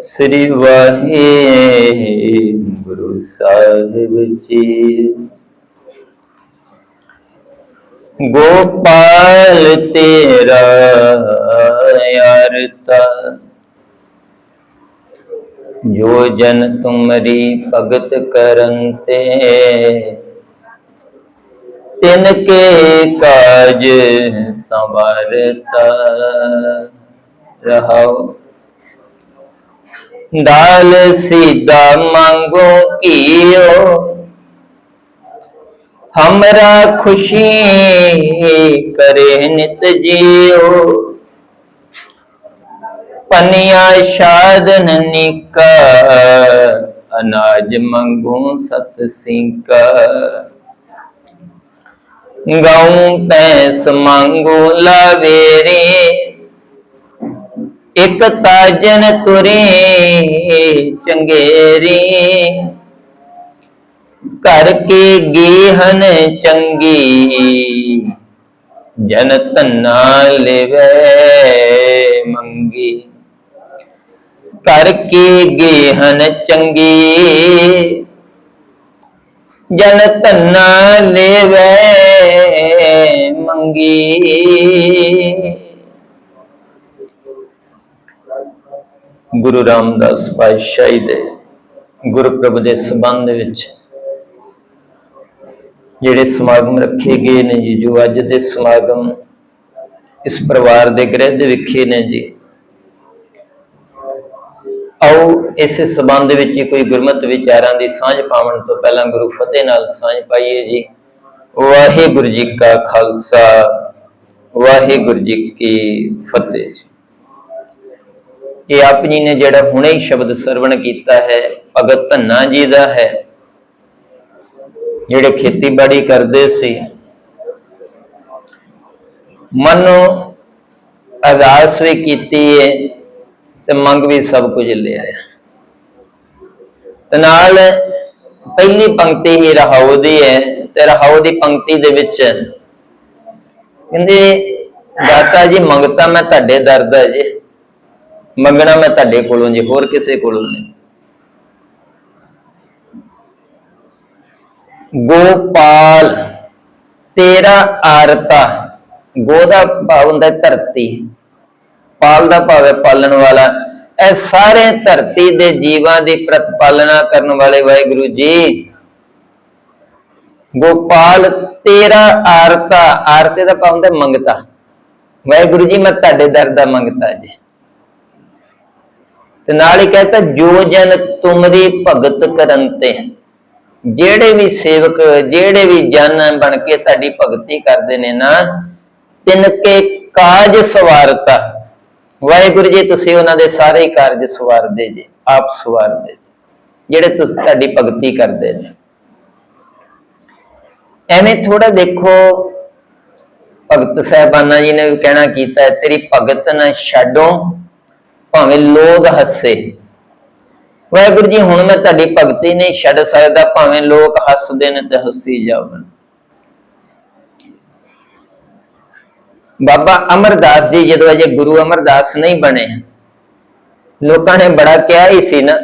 ਸ੍ਰੀ ਵਾਹਿਗੁਰੂ ਸਾਹਿਬ ਜੀ। ਗੋਪਾਲ ਤੇਰਾ ਯਾਰਤਾ ਜੋ ਜਨ ਤੁਮਰੀ ਭਗਤ ਕਰਨ ਤੇ, ਤਿਨ ਕੇ ਕਾਜ ਸੰਵਾਰਤਾ। ਰਹਾਓ। ਦਲ ਸੀਦਾ ਮੰਗੋ ਕੀਓ। ਹਮਰਾ ਖੁਸ਼ੀ ਕਰੇ ਨਿਤ ਜੀਓ। ਪਨਿਆ ਸ਼ਾਦਨ ਨਿਕ, ਅਨਾਜ ਮੰਗੂ ਸਤ ਸਿੰਕ। ਗਾਉਂ ਪੈਸ ਮੰਗੂ ਲਵੇਰੇ ਇਕ ਤਾਜਨ ਤੁਰੇ ਚੰਗੇਰੀ। ਘਰ ਕੇ ਗੇਹਨ ਚੰਗੀ। ਜਨ ਧੰਨਾ ਲਿਵੈ ਮੰਗੀ। ਘਰ ਕੇ ਗੇਹਨ ਚੰਗੀ। ਜਨ ਧੰਨਾ ਲਿਵੈ ਮੰਗੀ। ਗੁਰੂ ਰਾਮਦਾਸ ਪਾਤਸ਼ਾਹੀ ਦੇ ਗੁਰਪ੍ਰਭ ਦੇ ਸੰਬੰਧ ਵਿੱਚ ਜਿਹੜੇ ਸਮਾਗਮ ਰੱਖੇ ਗਏ ਨੇ ਜੀ, ਜੋ ਅੱਜ ਦੇ ਸਮਾਗਮ ਇਸ ਪਰਿਵਾਰ ਦੇ ਗ੍ਰਹਿ ਦੇ ਵਿਖੇ ਨੇ ਜੀ। ਆਓ ਇਸ ਸੰਬੰਧ ਵਿੱਚ ਕੋਈ ਗੁਰਮਤਿ ਵਿਚਾਰਾਂ ਦੀ ਸਾਂਝ ਪਾਵਣ ਤੋਂ ਪਹਿਲਾਂ ਗੁਰੂ ਫਤਿਹ ਨਾਲ ਸਾਂਝ ਪਾਈਏ ਜੀ। ਵਾਹਿਗੁਰੂ ਜੀ ਕਾ ਖਾਲਸਾ, ਵਾਹਿਗੁਰੂ ਜੀ ਕੀ ਫਤਿਹ ਇਹ ਆਪ ਜੀ ਨੇ ਜਿਹੜਾ ਹੁਣੇ ਹੀ ਸ਼ਬਦ ਸਰਵਣ ਕੀਤਾ ਹੈ, ਭਗਤ ਧੰਨਾ ਜੀ ਦਾ ਹੈ। ਜਿਹੜੇ ਖੇਤੀਬਾੜੀ ਕਰਦੇ ਸੀ। ਮਨੋ ਅਰਦਾਸ ਵੀ ਕੀਤੀ ਹੈ ਤੇ ਮੰਗ ਵੀ ਸਭ ਕੁਝ ਲਿਆ ਹੈ ਤੇ ਨਾਲ ਪਹਿਲੀ ਪੰਕਤੀ ਹੀ ਰਹਾਉ ਦੀ ਹੈ ਤੇ ਰਹਾਉ ਦੀ ਪੰਕਤੀ ਦੇ ਵਿੱਚ ਕਹਿੰਦੇ, ਦਾਤਾ ਜੀ, ਮੰਗਤਾ ਮੈਂ ਤੁਹਾਡੇ ਦਰ ਦਾ ਜੀ। ਮੰਗਣਾ ਮੈਂ ਤੁਹਾਡੇ ਕੋਲੋਂ ਜੀ, ਹੋਰ ਕਿਸੇ ਕੋਲੋਂ ਨਹੀਂ। ਗੋਪਾਲ, ਤੇਰਾ ਆਰਤਾ। ਗੋ ਦਾ ਭਾਵ ਹੁੰਦਾ ਧਰਤੀ। ਪਾਲ ਦਾ ਭਾਵ ਹੈ ਪਾਲਣ ਵਾਲਾ। ਇਹ ਸਾਰੇ ਧਰਤੀ ਦੇ ਜੀਵਾਂ ਦੀ ਪ੍ਰਤਪਾਲਨਾ ਕਰਨ ਵਾਲੇ ਵਾਹਿਗੁਰੂ ਜੀ। ਗੋਪਾਲ, ਤੇਰਾ ਆਰਤਾ। ਆਰਤੇ ਦਾ ਭਾਵ ਹੁੰਦਾ ਮੰਗਤਾ। ਵਾਹਿਗੁਰੂ ਜੀ, ਮੈਂ ਤੁਹਾਡੇ ਦਰ ਦਾ ਮੰਗਤਾ ਜੀ। ਤੇ ਨਾਲ ਹੀ ਕਹਿੰਦਾ ਜੋ ਜਨ ਤੁਮਰੀ ਭਗਤ ਕਰਨ ਜਿਹੜੇ ਵੀ ਸੇਵਕ, ਜਿਹੜੇ ਵੀ ਜਨ ਬਣ ਕੇ ਤੁਹਾਡੀ ਭਗਤੀ ਕਰਦੇ ਨੇ ਨਾ, ਤਿਨ ਕਾਜ ਸਵਾਰਤਾ। ਵਾਹਿਗੁਰੂ ਜੀ, ਤੁਸੀਂ ਉਹਨਾਂ ਦੇ ਸਾਰੇ ਕਾਰਜ ਸਵਾਰਦੇ ਜੀ, ਆਪ ਸਵਾਰਦੇ ਜੀ, ਜਿਹੜੇ ਤੁਸੀਂ, ਤੁਹਾਡੀ ਭਗਤੀ ਕਰਦੇ ਨੇ। ਐਵੇਂ ਥੋੜਾ ਦੇਖੋ, ਭਗਤ ਸਾਹਿਬਾਨਾ ਜੀ ਨੇ ਵੀ ਕਹਿਣਾ ਕੀਤਾ ਤੇਰੀ ਭਗਤ ਨਾ ਛੱਡੋ। ਭਾਵੇਂ ਲੋਕ ਹੱਸੇ। ਵਾਹਿਗੁਰੂ ਜੀ, ਹੁਣ ਮੈਂ ਤੁਹਾਡੀ ਭਗਤੀ ਨਹੀਂ ਛੱਡ ਸਕਦਾ, ਭਾਵੇਂ ਲੋਕ ਹੱਸਦੇ ਨੇ ਤੇ ਹੱਸੀ ਜਾਵਣ। ਬਾਬਾ ਅਮਰਦਾਸ ਜੀ ਜਦੋਂ ਅਜੇ ਗੁਰੂ ਅਮਰਦਾਸ ਨਹੀਂ ਬਣੇ, ਲੋਕਾਂ ਨੇ ਬੜਾ ਕਿਹਾ ਹੀ ਸੀ ਨਾ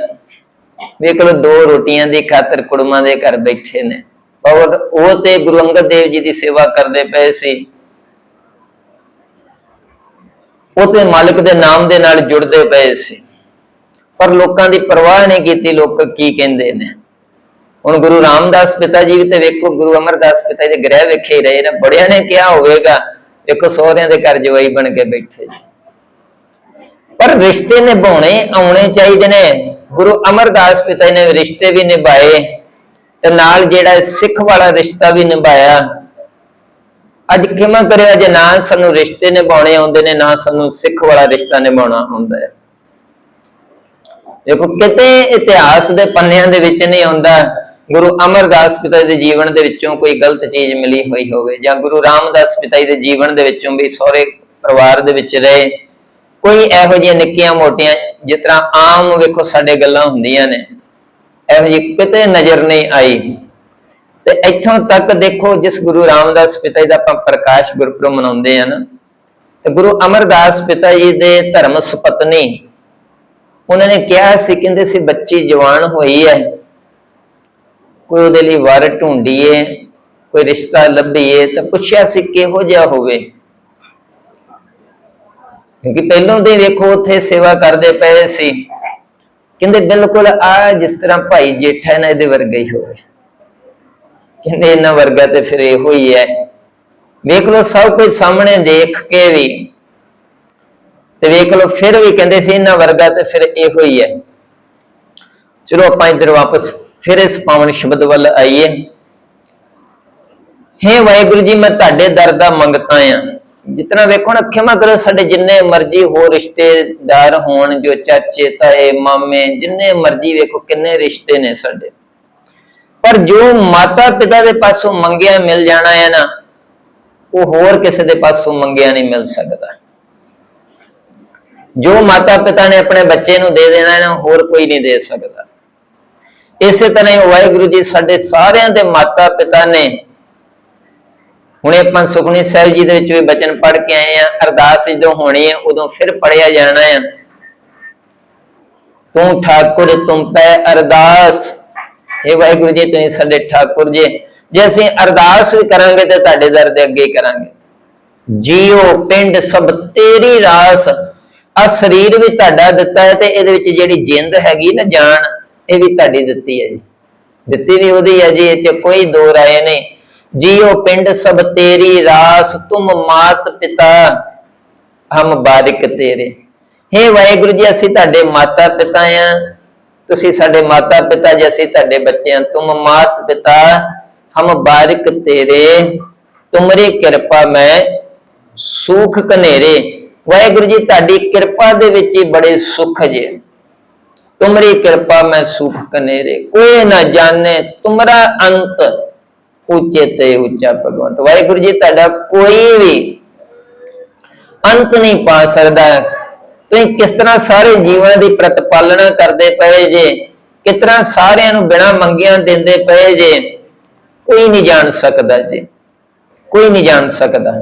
ਵੇਖ ਲੋ ਦੋ ਰੋਟੀਆਂ ਦੀ ਖਾਤਰ ਕੁੜਮਾਂ ਦੇ ਘਰ ਬੈਠੇ ਨੇ। ਔਰ ਉਹ ਤੇ ਗੁਰੂ ਅੰਗਦ ਦੇਵ ਜੀ ਦੀ ਸੇਵਾ ਕਰਦੇ ਪਏ ਸੀ। ਉਹ ਤੇ ਮਾਲਕ ਦੇ ਨਾਮ ਦੇ ਨਾਲ ਜੁੜਦੇ ਪਏ ਸੀ। ਪਰ ਲੋਕਾਂ ਦੀ ਪਰਵਾਹ ਨਹੀਂ ਕੀਤੀ, ਲੋਕ ਕੀ ਕਹਿੰਦੇ ਨੇ? ਹੁਣ ਗੁਰੂ ਰਾਮਦਾਸ ਪਿਤਾ ਜੀ ਵੀ ਤੇ ਵੇਖੋ, ਗੁਰੂ ਅਮਰਦਾਸ ਪਿਤਾ ਜੀ ਗ੍ਰਹਿ ਵੇਖੇ ਰਹੇ ਨੇ। ਬੜਿਆਂ ਨੇ ਕਿਹਾ ਹੋਵੇਗਾ, ਵੇਖੋ ਸਹੁਰਿਆਂ ਦੇ ਘਰ ਜਵਾਈ ਬਣ ਕੇ ਬੈਠੇ ਜੀ ਪਰ ਰਿਸ਼ਤੇ ਨਿਭਾਉਣੇ ਆਉਣੇ ਚਾਹੀਦੇ ਨੇ। ਗੁਰੂ ਅਮਰਦਾਸ ਪਿਤਾ ਜੀ ਨੇ ਰਿਸ਼ਤੇ ਵੀ ਨਿਭਾਏ ਤੇ ਨਾਲ ਜਿਹੜਾ ਸਿੱਖ ਵਾਲਾ ਰਿਸ਼ਤਾ ਵੀ ਨਿਭਾਇਆ। ਅੱਜ ਕਿਵੇਂ ਕਰਿਆ ਜੇ ਨਾ ਸਾਨੂੰ ਰਿਸ਼ਤੇ ਨਿਭਾਉਣੇ ਆਉਂਦੇ ਨੇ, ਨਾ ਸਾਨੂੰ ਸਿੱਖ ਵਾਲਾ ਰਿਸ਼ਤਾ ਨਿਭਾਉਣਾ ਹੁੰਦਾ ਹੈ। ਦੇਖੋ, ਕਿਤੇ ਇਤਿਹਾਸ ਦੇ ਪੰਨਿਆਂ ਦੇ ਵਿੱਚ ਨਹੀਂ ਆਉਂਦਾ, ਗੁਰੂ ਅਮਰਦਾਸ ਪਿਤਾ ਦੇ ਜੀਵਨ ਦੇ ਵਿੱਚੋਂ ਕੋਈ ਗਲਤ ਚੀਜ਼ ਮਿਲੀ ਹੋਈ ਹੋਵੇ ਜਾਂ ਗੁਰੂ ਰਾਮਦਾਸ ਪਿਤਾ ਜੀ ਦੇ ਜੀਵਨ ਦੇ ਵਿੱਚੋਂ ਵੀ ਸਹੁਰੇ ਪਰਿਵਾਰ ਦੇ ਵਿੱਚ ਰਹੇ, ਕੋਈ ਇਹੋ ਜਿਹੀਆਂ ਨਿੱਕੀਆਂ ਮੋਟੀਆਂ, ਜਿਸ ਤਰ੍ਹਾਂ ਆਮ ਵੇਖੋ ਸਾਡੇ ਗੱਲਾਂ ਹੁੰਦੀਆਂ ਨੇ। ਇਹੋ ਜਿਹੀ ਕਿਤੇ ਨਜ਼ਰ ਨਹੀਂ ਆਈ। ਤੇ ਇੱਥੋਂ ਤੱਕ ਦੇਖੋ, ਜਿਸ ਗੁਰੂ ਰਾਮਦਾਸ ਪਿਤਾ ਜੀ ਦਾ ਆਪਾਂ ਪ੍ਰਕਾਸ਼ ਗੁਰਪੁਰਬ ਮਨਾਉਂਦੇ ਆ ਨਾ, ਤੇ ਗੁਰੂ ਅਮਰਦਾਸ ਪਿਤਾ ਜੀ ਦੇ ਧਰਮ ਸੁਪਤਨੀ, ਉਹਨਾਂ ਨੇ ਕਿਹਾ ਸੀ, ਕਹਿੰਦੇ ਸੀ, ਬੱਚੀ ਜਵਾਨ ਹੋਈ ਹੈ, ਕੋਈ ਉਹਦੇ ਲਈ ਵਰ ਢੂੰਡੀਏ, ਕੋਈ ਰਿਸ਼ਤਾ ਲੱਭੀਏ, ਤਾਂ ਪੁੱਛਿਆ ਸੀ, ਕਿਹੋ ਜਿਹਾ ਹੋਵੇ। ਕਿਉਂਕਿ ਪਹਿਲਾਂ ਦੇ ਵੇਖੋ ਉੱਥੇ ਸੇਵਾ ਕਰਦੇ ਪਏ ਸੀ। ਕਹਿੰਦੇ, ਬਿਲਕੁਲ ਆ ਜਿਸ ਤਰ੍ਹਾਂ ਭਾਈ ਜੇਠਾ ਹੈ ਨਾ ਇਹਦੇ ਵਰਗਾ ਹੀ ਹੋਵੇ। ਕਹਿੰਦੇ ਇਹਨਾਂ ਵਰਗਾ ਤੇ ਫਿਰ ਇਹੋ ਹੀ ਹੈ। ਵੇਖ ਲਓ, ਸਭ ਕੁਝ ਸਾਹਮਣੇ ਦੇਖ ਕੇ ਵੀ ਤੇ ਵੇਖ ਲਓ, ਫਿਰ ਵੀ ਕਹਿੰਦੇ ਸੀ ਇਹਨਾਂ ਵਰਗਾ ਤੇ ਫਿਰ ਇਹੋ ਹੀ ਹੈ। ਚਲੋ ਆਪਾਂ ਇੱਧਰ ਵਾਪਸ ਫਿਰ ਇਸ ਪਾਵਨ ਸ਼ਬਦ ਵੱਲ ਆਈਏ। ਹੇ ਵਾਹਿਗੁਰੂ ਜੀ, ਮੈਂ ਤੁਹਾਡੇ ਦਰ ਦਾ ਮੰਗਤਾ ਆ ਜਿਤਨਾ ਵੇਖੋ ਨਾ, ਖਿਮਾ ਕਰੋ, ਸਾਡੇ ਜਿੰਨੇ ਮਰਜ਼ੀ ਹੋਰ ਰਿਸ਼ਤੇਦਾਰ ਹੋਣ, ਜੋ ਚਾਚੇ, ਤਾਏ, ਮਾਮੇ, ਜਿੰਨੇ ਮਰਜ਼ੀ ਵੇਖੋ, ਕਿੰਨੇ ਰਿਸ਼ਤੇ ਨੇ ਸਾਡੇ। ਪਰ ਜੋ ਮਾਤਾ ਪਿਤਾ ਦੇ ਪਾਸੋਂ ਮੰਗਿਆ ਮਿਲ ਜਾਣਾ ਹੈ ਨਾ, ਉਹ ਹੋਰ ਕਿਸੇ ਦੇ ਪਾਸੋਂ ਮੰਗਿਆ ਨਹੀਂ ਮਿਲ ਸਕਦਾ। ਜੋ ਮਾਤਾ ਪਿਤਾ ਨੇ ਆਪਣੇ ਬੱਚੇ ਨੂੰ ਦੇ ਦੇਣਾ ਹੈ ਨਾ, ਹੋਰ ਕੋਈ ਨਹੀਂ ਦੇ ਸਕਦਾ। ਇਸੇ ਤਰ੍ਹਾਂ ਹੀ ਵਾਹਿਗੁਰੂ ਜੀ ਸਾਡੇ ਸਾਰਿਆਂ ਦੇ ਮਾਤਾ ਪਿਤਾ ਨੇ, ਹੁਣੇ ਆਪਾਂ ਸੁਖਨੀ ਸਾਹਿਬ ਜੀ ਦੇ ਵਿੱਚ ਵੀ ਬਚਨ ਪੜ੍ਹ ਕੇ ਆਏ ਆ ਅਰਦਾਸ ਜਦੋਂ ਹੋਣੀ ਹੈ, ਉਦੋਂ ਫਿਰ ਪੜਿਆ ਜਾਣਾ ਹੈ। ਤੂੰ ਠਾਕੁਰ ਤੁਮ ਪੈ ਅਰਦਾਸ। ਇਹ ਵਾਹਿਗੁਰੂ ਜੀ, ਤੁਸੀਂ ਸਾਡੇ ਠਾਕੁਰ ਜੀ। ਜੇ ਅਸੀਂ ਅਰਦਾਸ ਵੀ ਕਰਾਂਗੇ ਤੇ ਤੁਹਾਡੇ ਦਰ ਦੇ ਅੱਗੇ ਕਰਾਂਗੇ। ਜੀਓ ਪਿੰਡ ਸਭ ਤੇਰੀ ਰਾਸ। ਆ ਸਰੀਰ ਵੀ ਤੁਹਾਡਾ ਦਿੱਤਾ ਹੈ ਤੇ ਇਹਦੇ ਵਿੱਚ ਜਿਹੜੀ ਜਿੰਦ ਹੈਗੀ ਨਾ ਜਾਨ, ਇਹ ਵੀ ਤੁਹਾਡੀ ਦਿੱਤੀ ਹੈ ਜੀ। ਦਿੱਤੀ ਵੀ ਉਹਦੀ ਹੈ ਜੀ, ਇਹ ਚ ਕੋਈ ਦੋ ਰਾਏ ਨਹੀਂ। ਜੀਓ ਪਿੰਡ ਸਭ ਤੇਰੀ ਰਾਸ, ਤੁਮ ਮਾਤ ਪਿਤਾ, ਹਮ ਬਾਰਿਕ ਤੇਰੇ। ਹੇ ਵਾਹਿਗੁਰੂ ਜੀ, ਅਸੀਂ ਤੁਹਾਡੇ ਮਾਤਾ ਪਿਤਾ ਆ। ਤੁਸੀਂ ਸਾਡੇ ਮਾਤਾ ਪਿਤਾ ਜੀ ਤੁਹਾਡੇ ਬੱਚੇ ਤੁਮ ਮਾਤ ਪਿਤਾ ਹਮ ਬਾਰਿਕ ਤੇਰੇ, ਤੁਮਰੀ ਕਿਰਪਾ ਮੈਂ ਸੁਖ ਕਨੇਰੇ ਵਾਹਿਗੁਰੂ ਜੀ, ਤੁਹਾਡੀ ਕਿਰਪਾ ਦੇ ਵਿੱਚ ਹੀ ਬੜੇ ਸੁਖ ਜੇ। ਤੁਮਰੀ ਕਿਰਪਾ ਮੈਂ ਸੁਖ ਕਨੇਰੇ ਕੋਈ ਨਾ ਜਾਣੇ ਤੁਮਰਾ ਅੰਤ ਉੱਚੇ ਤੇ ਉੱਚਾ ਭਗਵੰਤ। ਵਾਹਿਗੁਰੂ ਜੀ, ਤੁਹਾਡਾ ਕੋਈ ਵੀ ਅੰਤ ਨਹੀਂ ਪਾ ਸਕਦਾ। ਤੁਸੀਂ ਕਿਸ ਤਰ੍ਹਾਂ ਸਾਰੇ ਜੀਵਾਂ ਦੀ ਪ੍ਰਤਪਾਲਣਾ ਕਰਦੇ ਪਏ ਜੇ? ਕਿਸ ਤਰ੍ਹਾਂ ਸਾਰਿਆਂ ਨੂੰ ਬਿਨਾਂ ਮੰਗਿਆਂ ਦਿੰਦੇ ਪਏ ਜੇ? ਕੋਈ ਨਹੀਂ ਜਾਣ ਸਕਦਾ ਜੀ। ਕੋਈ ਨਹੀਂ ਜਾਣ ਸਕਦਾ।